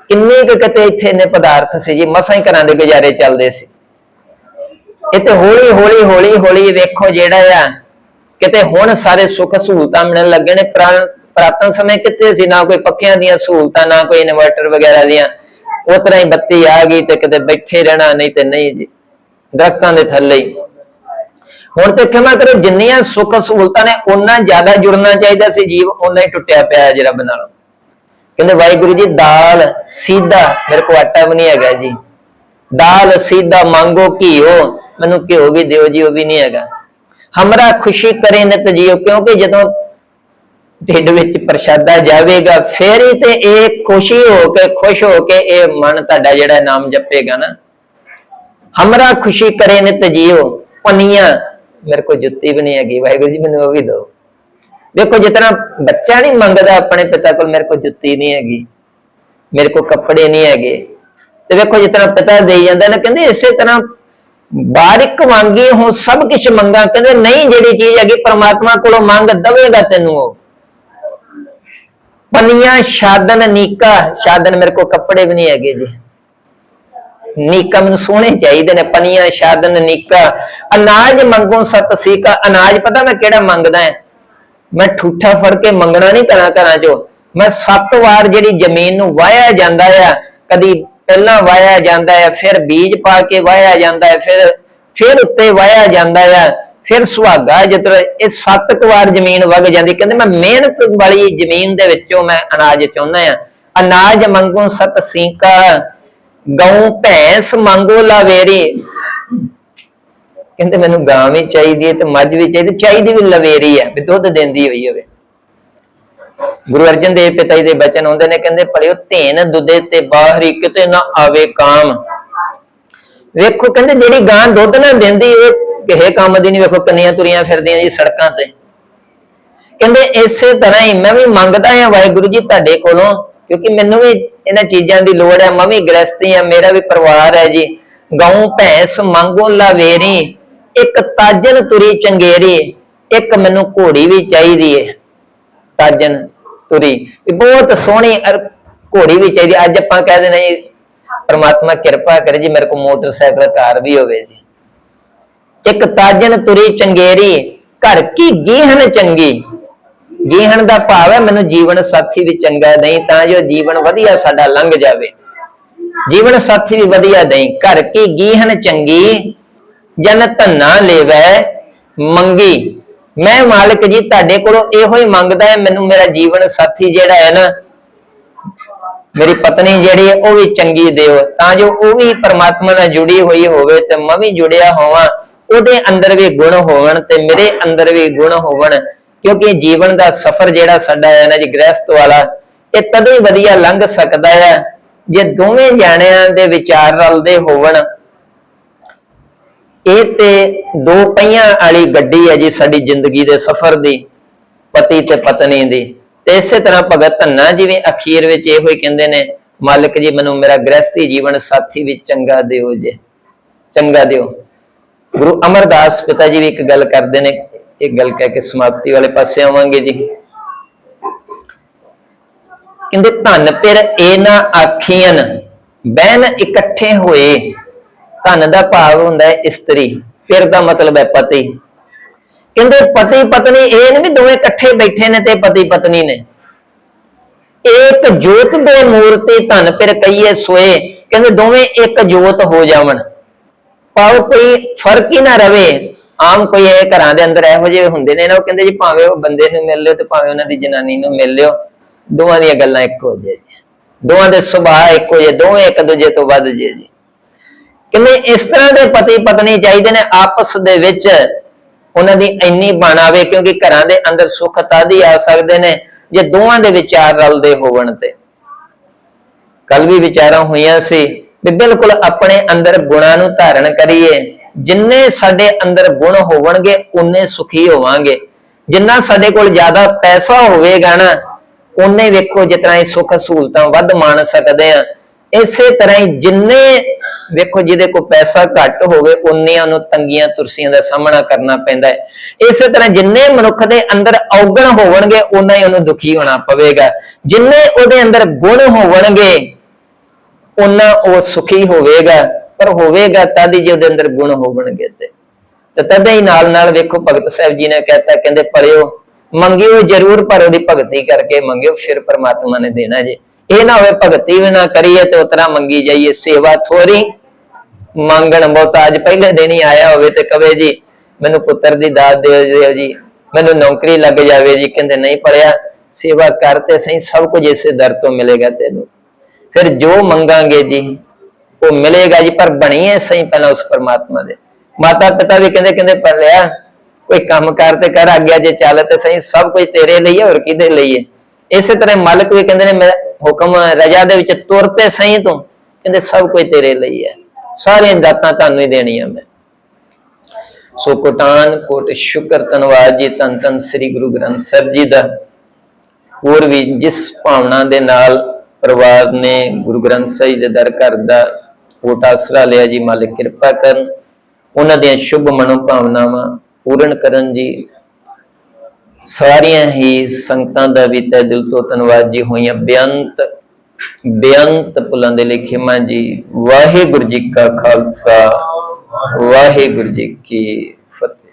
ਕਿੰਨੇ ਕੁ ਕਿਤੇ ਇੱਥੇ ਨੇ ਪਦਾਰਥ ਸੀ ਜੀ, ਮਸਾਂ ਹੀ ਘਰਾਂ ਦੇ ਗੁਜ਼ਾਰੇ ਚੱਲਦੇ ਸੀ। ਇਹ ਤੇ ਹੌਲੀ ਹੌਲੀ ਹੌਲੀ ਹੌਲੀ ਵੇਖੋ ਜਿਹੜਾ ਆ, ਕਿਤੇ ਹੁਣ ਸਾਰੇ ਸੁੱਖ ਸਹੂਲਤਾਂ ਮਿਲਣ ਲੱਗੇ ਨੇ। ਪੁਰਾ- ਸਮੇਂ ਕਿੱਥੇ ਸੀ? ਨਾ ਕੋਈ ਪੱਕਿਆਂ ਦੀਆਂ ਸਹੂਲਤਾਂ, ਨਾ ਕੋਈ ਇਨਵਰਟਰ ਵਗੈਰਾ ਦੀਆਂ। ਉਸ ਤਰ੍ਹਾਂ ਹੀ ਬੱਤੀ ਆ ਗਈ ਤੇ ਕਿਤੇ ਬੈਠੇ ਰਹਿਣਾ, ਨਹੀਂ ਤੇ ਨਹੀਂ ਜੀ। ਦਰਖਤਾਂ ਦੇ ਥੱਲੇ ਹੀ। ਹੁਣ ਤੇ ਕਿਵੇਂ ਕਰੋ, ਜਿੰਨੀਆਂ ਸੁੱਖ ਸਹੂਲਤਾਂ ਨੇ ਉਹਨਾਂ ਜ਼ਿਆਦਾ ਜੁੜਨਾ ਚਾਹੀਦਾ ਸੀ। ਜੀਵ ਉਹਨਾਂ ਹੀ ਟੁੱਟਿਆ ਪਿਆ ਹੈ ਜੀ ਰੱਬ ਨਾਲ। ਕਹਿੰਦੇ ਵਾਹਿਗੁਰੂ ਜੀ, ਦਾਲ ਸੀਧਾ, ਮੇਰੇ ਕੋਲ ਆਟਾ ਵੀ ਨਹੀਂ ਹੈਗਾ ਜੀ। ਦਾਲ ਸੀਧਾ, ਮੰਗੋ ਘੀਓ। ਮੈਨੂੰ ਘਿਓ ਵੀ ਦਿਓ ਜੀ, ਉਹ ਵੀ ਨਹੀਂ ਹੈਗਾ। ਹਮਰਾ ਖੁਸ਼ੀ ਕਰੇ ਨਿਤ ਜੀਓ, ਕਿਉਂਕਿ ਜਦੋਂ ਢਿੱਡ ਵਿੱਚ ਪ੍ਰਸ਼ਾਦਾ ਜਾਵੇਗਾ, ਫੇਰ ਹੀ ਤੇ ਇਹ ਖੁਸ਼ੀ ਹੋ ਕੇ, ਖੁਸ਼ ਹੋ ਕੇ ਇਹ ਮਨ ਤੁਹਾਡਾ ਜਿਹੜਾ ਨਾਮ ਜਪੇਗਾ ਨਾ। ਹਮਰਾ ਖੁਸ਼ੀ ਕਰੇ ਨਿਤ ਜੀਓ, ਪਨੀਆਂ। ਮੇਰੇ ਕੋਲ ਜੁੱਤੀ ਵੀ ਨਹੀਂ ਹੈਗੀ, ਵਾਹਿਗੁਰੂ ਜੀ, ਮੈਨੂੰ ਉਹ ਵੀ ਦਿਓ। ਦੇਖੋ ਜਿਤਨਾ ਬੱਚਾ ਨਹੀਂ ਮੰਗਦਾ ਆਪਣੇ ਪਿਤਾ ਕੋਲ, ਮੇਰੇ ਕੋਲ ਜੁੱਤੀ ਨਹੀਂ ਹੈਗੀ। ਮੇਰੇ ਕੋਲ ਕੱਪੜੇ ਨਹੀਂ ਹੈਗੇ। ਤੇ ਵੇਖੋ ਜਿਤਨਾ ਪਿਤਾ ਦੇਈ ਜਾਂਦਾ ਨਾ, ਕਹਿੰਦੇ ਇਸੇ ਤਰ੍ਹਾਂ ਬਾਰਿਕ ਮੰਗੀ ਹੂੰ ਸਭ ਕੁਝ ਮੰਗਾ, ਕਹਿੰਦੇ ਨਹੀਂ ਜਿਹੜੀ ਚੀਜ਼ ਹੈਗੀ ਪ੍ਰਮਾਤਮਾ ਕੋਲੋਂ ਮੰਗ ਦਵੇਗਾ ਤੈਨੂੰ ਉਹ। ਪਨੀਆਂ ਸ਼ਾਦਨ ਨੀਕਾ, ਸ਼ਾਦਨ ਮੇਰੇ ਕੋਲ ਕੱਪੜੇ ਵੀ ਨਹੀਂ ਹੈਗੇ ਜੀ। ਨੀਕਾ ਮੈਨੂੰ ਸੋਹਣੇ ਚਾਹੀਦੇ ਨੇ, ਪਨੀਆਂ ਸ਼ਾਦਨ ਨੀਕਾ। ਅਨਾਜ ਮੰਗੋ ਸਤ ਸੀਕਾ, ਅਨਾਜ ਪਤਾ ਮੈਂ ਕਿਹੜਾ ਮੰਗਦਾ ਹੈ? ਮੈਂ ਠੂਠਾ ਫੜ ਕੇ ਮੰਗਣਾ ਨਹੀਂ ਕਰਾਂ ਘਰਾਂ ਚੋਂ ਮੈਂ ਸੱਤ ਵਾਰ ਜਿਹੜੀ ਜ਼ਮੀਨ ਨੂੰ ਵਾਹਿਆ ਜਾਂਦਾ ਆ, ਕਦੀ ਪਹਿਲਾਂ ਵਾਹਿਆ ਜਾਂਦਾ ਹੈ, ਫਿਰ ਬੀਜ ਪਾ ਕੇ ਵਾਹਿਆ ਜਾਂਦਾ ਹੈ, ਫਿਰ ਫਿਰ ਉੱਤੇ ਵਾਹਿਆ ਜਾਂਦਾ ਆ ਫਿਰ ਸੁਹਾਗਾ ਜਦੋਂ ਇਹ ਸੱਤ ਕੁ ਵਾਰ ਜ਼ਮੀਨ ਵਗ ਜਾਂਦੀ। ਕਹਿੰਦੇ ਮੈਂ ਮਿਹਨਤ ਵਾਲੀ ਜ਼ਮੀਨ ਦੇ ਵਿੱਚੋਂ ਮੈਂ ਅਨਾਜ ਚਾਹੁੰਦਾ ਆ ਅਨਾਜ ਮੰਗੋ ਸਤ ਸੀਕਾ, ਗਊ, ਭੈਂਸ ਮੰਗੋ ਲਵੇਰੀ। ਕਹਿੰਦੇ ਮੈਨੂੰ ਗਾਂ ਵੀ ਚਾਹੀਦੀ ਹੈ ਤੇ ਮੱਝ ਵੀ ਚਾਹੀਦੀ ਚਾਹੀਦੀ ਵੀ ਲਵੇਰੀ ਹੈ, ਵੀ ਦੁੱਧ ਦਿੰਦੀ ਹੋਈ ਹੋਵੇ। ਗੁਰੂ ਅਰਜਨ ਦੇਵ ਪਿਤਾ ਜੀ ਦੇ ਬਚਨ ਹੁੰਦੇ ਨੇ, ਕਹਿੰਦੇ ਪੜਿਓ ਧੇਨ ਦੁੱਧੇ ਤੇ ਬਾਹਰੀ ਕਿਤੇ ਨਾ ਆਵੇ ਕਾਮ। ਵੇਖੋ, ਕਹਿੰਦੇ, ਜਿਹੜੀ ਗਾਂ ਦੁੱਧ ਨਾ ਦਿੰਦੀ, ਇਹ ਕਿਸੇ ਕੰਮ ਦੀ ਨਹੀਂ ਵੇਖੋ, ਕੰਨੀਆਂ ਤੁਰੀਆਂ ਫਿਰਦੀਆਂ ਜੀ ਸੜਕਾਂ ਤੇ। ਕਹਿੰਦੇ, ਇਸੇ ਤਰ੍ਹਾਂ ਹੀ ਮੈਂ ਵੀ ਮੰਗਦਾ ਆ ਵਾਹਿਗੁਰੂ ਜੀ ਤੁਹਾਡੇ ਕੋਲੋਂ, ਕਿਉਂਕਿ ਮੈਨੂੰ ਵੀ ਇਹਨਾਂ ਚੀਜ਼ਾਂ ਦੀ ਲੋੜ ਹੈ। ਮੈਂ ਵੀ ਗ੍ਰਸਤੀ ਆ ਮੇਰਾ ਵੀ ਪਰਿਵਾਰ ਹੈ ਜੀ। ਗਊ, ਭੈਂਸ, ਮੰਗੋ, ਲਾਵੇਰੀ, ਇੱਕ ਤਾਜਨ ਤੁਰੀ ਚੰਗੇਰੀ, ਇੱਕ ਮੈਨੂੰ ਘੋੜੀ ਵੀ ਚਾਹੀਦੀ ਏ। ਤਾਜਨ। ਤੁਰੀ। ਵੀ ਬਹੁਤ ਸੋਹਣੀ ਘੋੜੀ ਵੀ ਚਾਹੀਦੀ। ਅੱਜ ਆਪਾਂ ਕਹਿ ਦਿੰਦੇ ਜੀ, ਪਰਮਾਤਮਾ ਕਿਰਪਾ ਕਰੇ ਜੀ, ਮੇਰੇ ਕੋਲ ਮੋਟਰਸਾਈਕਲ, ਕਾਰ ਵੀ ਹੋਵੇ ਜੀ। ਇੱਕ ਤਾਜਨ ਤੁਰੀ ਚੰਗੇਰੀ, ਘਰ ਕੀ ਗੀਹਨ ਚੰਗੀ। ਗੀਹਨ ਦਾ ਭਾਵ ਹੈ, ਮੈਨੂੰ ਜੀਵਨ ਸਾਥੀ ਵੀ ਚੰਗਾ ਨਹੀਂ ਤਾਂ ਜੋ ਜੀਵਨ ਵਧੀਆ ਸਾਡਾ ਲੰਘ ਜਾਵੇ। ਜੀਵਨ ਸਾਥੀ ਵੀ ਵਧੀਆ ਨਹੀਂ ਘਰ ਕੀ ਗੀਹਨ ਚੰਗੀ, ਜਨ ਧੰਨਾ ਲੈਵੈ ਮੰਗੀ। ਮੈਂ ਮਾਲਕ ਜੀ ਤੁਹਾਡੇ ਕੋਲੋਂ ਇਹੋ ਹੀ ਮੰਗਦਾ ਹੈ, ਮੈਨੂੰ ਮੇਰਾ ਜੀਵਨ ਸਾਥੀ ਜਿਹੜਾ ਹੈ ਨਾ, ਮੇਰੀ ਪਤਨੀ ਜਿਹੜੀ ਹੈ, ਉਹ ਵੀ ਚੰਗੀ ਦਿਓ ਤਾਂ ਜੋ ਉਹ ਵੀ ਪਰਮਾਤਮਾ ਨਾਲ ਜੁੜੀ ਹੋਈ ਹੋਵੇ ਤੇ ਮੈਂ ਵੀ ਜੁੜਿਆ ਹੋਵਾਂ, ਉਹਦੇ ਅੰਦਰ ਵੀ ਗੁਣ ਹੋਵਣ ਤੇ ਮੇਰੇ ਅੰਦਰ ਵੀ ਗੁਣ ਹੋਵਣ, ਕਿਉਂਕਿ ਜੀਵਨ ਦਾ ਸਫ਼ਰ ਜਿਹੜਾ ਸਾਡਾ ਹੈ ਨਾ ਜੀ ਗ੍ਰਸਤ ਵਾਲਾ, ਇਹ ਤਦੋਂ ਹੀ ਵਧੀਆ ਲੰਘ ਸਕਦਾ ਹੈ, ਜੇ ਦੋਵੇਂ ਜਾਣਿਆਂ ਦੇ ਵਿਚਾਰ ਰਲਦੇ ਹੋਵਣ। ਇਹ ਤੇ ਦੋ ਪਹੀਆਂ ਵਾਲੀ ਗੱਡੀ ਹੈ ਜੀ ਸਾਡੀ ਜ਼ਿੰਦਗੀ ਦੇ ਸਫ਼ਰ ਦੀ, ਪਤੀ ਤੇ ਪਤਨੀ ਦੀ। ਤੇ ਇਸੇ ਤਰ੍ਹਾਂ ਭਗਤ ਧੰਨਾ ਜਿਵੇਂ ਅਖੀਰ ਵਿੱਚ ਇਹੋ ਹੀ ਕਹਿੰਦੇ ਨੇ, ਮਾਲਕ ਜੀ ਮੈਨੂੰ ਮੇਰਾ ਗ੍ਰਸਤੀ ਜੀਵਨ ਸਾਥੀ ਵੀ ਚੰਗਾ ਦਿਓ ਜੇ, ਚੰਗਾ ਦਿਓ। ਗੁਰੂ ਅਮਰਦਾਸ ਪਿਤਾ ਜੀ ਵੀ ਇੱਕ ਗੱਲ ਕਰਦੇ ਨੇ, ਇਹ ਗੱਲ ਕਹਿ ਕੇ ਸਮਾਪਤੀ ਵਾਲੇ ਪਾਸੇ ਆਵਾਂਗੇ ਜੀ। ਕਹਿੰਦੇ, ਧਨ ਪਿਰ ਇਹ ਨਾ ਆਖੀਆਂ ਬਹਿਨ ਇਕੱਠੇ ਹੋਏ ਧਨ ਦਾ ਭਾਵ ਹੁੰਦਾ ਹੈ ਇਸਤਰੀ। ਫਿਰ ਦਾ ਮਤਲਬ ਹੈ ਪਤੀ। ਕਹਿੰਦੇ ਪਤੀ ਪਤਨੀ, ਇਹ ਨਹੀਂ ਵੀ ਦੋਵੇਂ ਇਕੱਠੇ ਬੈਠੇ ਨੇ ਤੇ ਪਤੀ ਪਤਨੀ ਨੇ। ਇੱਕ ਜੋਤ ਦੇ ਮੂਰਤੀ ਧਨ ਫਿਰ ਕਹੀਏ ਸੋਏ, ਕਹਿੰਦੇ ਦੋਵੇਂ ਇੱਕ ਜੋਤ ਹੋ ਜਾਵਣ। ਭਾਵ ਕੋਈ ਫ਼ਰਕ ਹੀ ਨਾ ਰਵੇ। ਆਮ ਕੋਈ ਇਹ ਘਰਾਂ ਦੇ ਅੰਦਰ ਇਹੋ ਜਿਹੇ ਹੁੰਦੇ ਨੇ ਨਾ, ਉਹ ਕਹਿੰਦੇ ਜੀ ਭਾਵੇਂ ਉਹ ਬੰਦੇ ਨੂੰ ਮਿਲ ਲਿਓ ਤੇ ਭਾਵੇਂ ਉਹਨਾਂ ਦੀ ਜਨਾਨੀ ਨੂੰ ਮਿਲ ਲਿਓ। ਦੋਵਾਂ ਦੀਆਂ ਗੱਲਾਂ ਇੱਕੋ ਹੋ ਜੇ ਜੀ ਦੋਵਾਂ ਦੇ ਸੁਭਾਅ ਇੱਕੋ ਜਿਹੇ, ਦੋਵੇਂ ਇੱਕ ਦੂਜੇ ਤੋਂ ਵੱਧ ਜੇ ਜੀ। ਕਿਵੇਂ ਇਸ ਤਰ੍ਹਾਂ ਦੇ ਪਤੀ ਪਤਨੀ ਚਾਹੀਦੇ ਨੇ ਆਪਸ ਦੇ ਵਿੱਚ? ਉਹਨਾਂ ਦੀ ਇੰਨੀ ਬਣ ਆਵੇ ਕਿਉਂਕਿ ਘਰਾਂ ਦੇ ਅੰਦਰ ਸੁੱਖ ਤਦ ਹੀ ਆ ਸਕਦੇ ਨੇ ਜੇ ਦੋਵਾਂ ਦੇ ਵਿਚਾਰ ਰਲਦੇ ਹੋਵਣ ਤੇ। ਕੱਲ ਵੀ ਵਿਚਾਰਾਂ ਹੋਈਆਂ ਸੀ ਵੀ ਬਿਲਕੁਲ ਆਪਣੇ ਅੰਦਰ ਗੁਣਾਂ ਨੂੰ ਧਾਰਨ ਕਰੀਏ। ਜਿੰਨੇ ਸਾਡੇ ਅੰਦਰ ਗੁਣ ਹੋਵਣਗੇ ਉਨੇ ਸੁਖੀ ਹੋਵਾਂਗੇ। ਜਿੰਨਾ ਸਾਡੇ ਕੋਲ ਜ਼ਿਆਦਾ ਪੈਸਾ ਹੋਵੇਗਾ ਨਾ ਉਨੇ ਵੇਖੋ ਜਿਤਨਾ ਹੀ ਸੁੱਖ ਸਹੂਲਤਾਂ ਵੱਧ ਮਾਣ ਸਕਦੇ ਆ। ਇਸੇ ਤਰ੍ਹਾਂ ਹੀ ਜਿੰਨੇ ਵੇਖੋ ਜਿਹਦੇ ਕੋਲ ਪੈਸਾ ਘੱਟ ਹੋਵੇ, ਉਨੀਆਂ ਨੂੰ ਤੰਗੀਆਂ ਤੁਰਸੀਆਂ ਦਾ ਸਾਹਮਣਾ ਕਰਨਾ ਪੈਂਦਾ ਹੈ। ਇਸੇ ਤਰ੍ਹਾਂ ਜਿੰਨੇ ਮਨੁੱਖ ਦੇ ਅੰਦਰ ਔਗਣ ਹੋਣਗੇ ਉਨਾ ਹੀ ਉਹਨੂੰ ਦੁਖੀ ਹੋਣਾ ਪਵੇਗਾ। ਜਿੰਨੇ ਉਹਦੇ ਅੰਦਰ ਗੁਣ ਹੋਣਗੇ ਉਹਨਾਂ ਉਹ ਸੁਖੀ ਹੋਵੇਗਾ। ਪਰ ਹੋਵੇਗਾ ਤਦ ਹੀ ਜੇ ਉਹਦੇ ਅੰਦਰ ਗੁਣ ਹੋਵਣਗੇ ਤੇ। ਤੇ ਤਦ ਹੀ ਨਾਲ ਨਾਲ ਵੇਖੋ ਭਗਤ ਸਾਹਿਬ ਜੀ ਨੇ ਕਹਿਤਾ, ਕਹਿੰਦੇ ਪੜਿਓ ਮੰਗਿਓ ਜ਼ਰੂਰ, ਪਰ ਉਹਦੀ ਭਗਤੀ ਕਰਕੇ ਮੰਗਿਓ, ਫਿਰ ਪ੍ਰਮਾਤਮਾ ਨੇ ਦੇਣਾ ਜੀ। ਇਹ ਨਾ ਹੋਵੇ ਭਗਤੀ ਵੀ ਨਾ ਕਰੀਏ ਤੇ ਉਤਰਾ ਮੰਗੀ ਜਾਈਏ। ਸੇਵਾ ਥੋੜੀ ਮੰਗਣ ਮੁਹਤਾਜ ਪਹਿਲੇ ਦਿਨ ਹੀ ਆਇਆ ਹੋਵੇ ਤੇ ਕਵੇ ਜੀ, ਮੈਨੂੰ ਪੁੱਤਰ ਦੀ ਦਾਤ ਦਿਓ ਦਿਓ ਜੀ। ਮੈਨੂੰ ਨੌਕਰੀ ਲੱਗ ਜਾਵੇ ਜੀ। ਕਹਿੰਦੇ, ਨਹੀਂ ਪੜਿਆ, ਸੇਵਾ ਕਰਤੇ ਸਹੀ, ਸਭ ਕੁਝ ਇਸੇ ਦਰ ਤੋਂ ਮਿਲੇਗਾ ਤੈਨੂੰ। ਫਿਰ ਜੋ ਮੰਗਾਂਗੇ ਜੀ, ਉਹ ਮਿਲੇਗਾ ਜੀ, ਪਰ ਬਣੀਏ ਸਹੀ ਪਹਿਲਾਂ ਉਸ ਪਰਮਾਤਮਾ ਦੇ। ਮਾਤਾ ਪਿਤਾ ਵੀ ਕਹਿੰਦੇ ਕਹਿੰਦੇ ਪੜਿਆ ਕੋਈ ਕੰਮ ਕਰ ਤੇ ਕਰ, ਆਗਿਆ ਜੇ ਚੱਲ ਤੇ ਸਹੀ, ਸਭ ਕੁਝ ਤੇਰੇ ਲਈ ਹੈ, ਹੋਰ ਕਿਹਦੇ ਲਈ ਹੈ? ਇਸੇ ਤਰ੍ਹਾਂ ਮਾਲਕ ਵੀ ਕਹਿੰਦੇ ਨੇ, ਮੈਂ ਹੁਕਮ ਰਜਾ ਦੇ ਵਿੱਚ ਤੁਰ ਸਹੀ ਤੂੰ। ਕਹਿੰਦੇ, ਸਭ ਕੁਝ ਤੇਰੇ ਲਈ ਹੈ। ਸਾਰੀਆਂ ਦਾਤਾਂ ਤੁਹਾਨੂੰ ਹੀ ਦੇਣੀਆਂ ਮੈਂ। ਸੋ ਕੋਟਾਨ ਕੋਟ ਸ਼ੁਕਰ ਧੰਨਵਾਦ ਜੀ ਧੰਨ ਧੰਨ ਸ੍ਰੀ ਗੁਰੂ ਗ੍ਰੰਥ ਸਾਹਿਬ ਜੀ ਦਾ। ਹੋਰ ਵੀ ਜਿਸ ਭਾਵਨਾ ਦੇ ਨਾਲ ਪਰਿਵਾਰ ਨੇ ਗੁਰੂ ਗ੍ਰੰਥ ਸਾਹਿਬ ਦੇ ਦਰ ਘਰ ਦਾ ਕੋਟ ਆਸਰਾ ਲਿਆ ਜੀ, ਮਾਲਿਕ ਕਿਰਪਾ ਕਰਨ। ਉਹਨਾਂ ਦੀਆਂ ਸ਼ੁਭ ਮਨੋ ਭਾਵਨਾਵਾਂ ਪੂਰਨ ਕਰਨ ਜੀ। ਸਾਰੀਆਂ ਹੀ ਸੰਗਤਾਂ ਦਾ ਵੀ ਤਹਿ ਦਿਲ ਤੋਂ ਧੰਨਵਾਦ ਜੀ ਹੋਈਆਂ ਬੇਅੰਤ ਬੇਅੰਤ ਪੁਲੰਦ ਦੇ ਖਿਮਾ ਜੀ, ਵਾਹਿਗੁਰੂ ਜੀ ਕਾ ਖਾਲਸਾ, ਵਾਹਿਗੁਰੂ ਜੀ ਕੀ ਫਤਿਹ।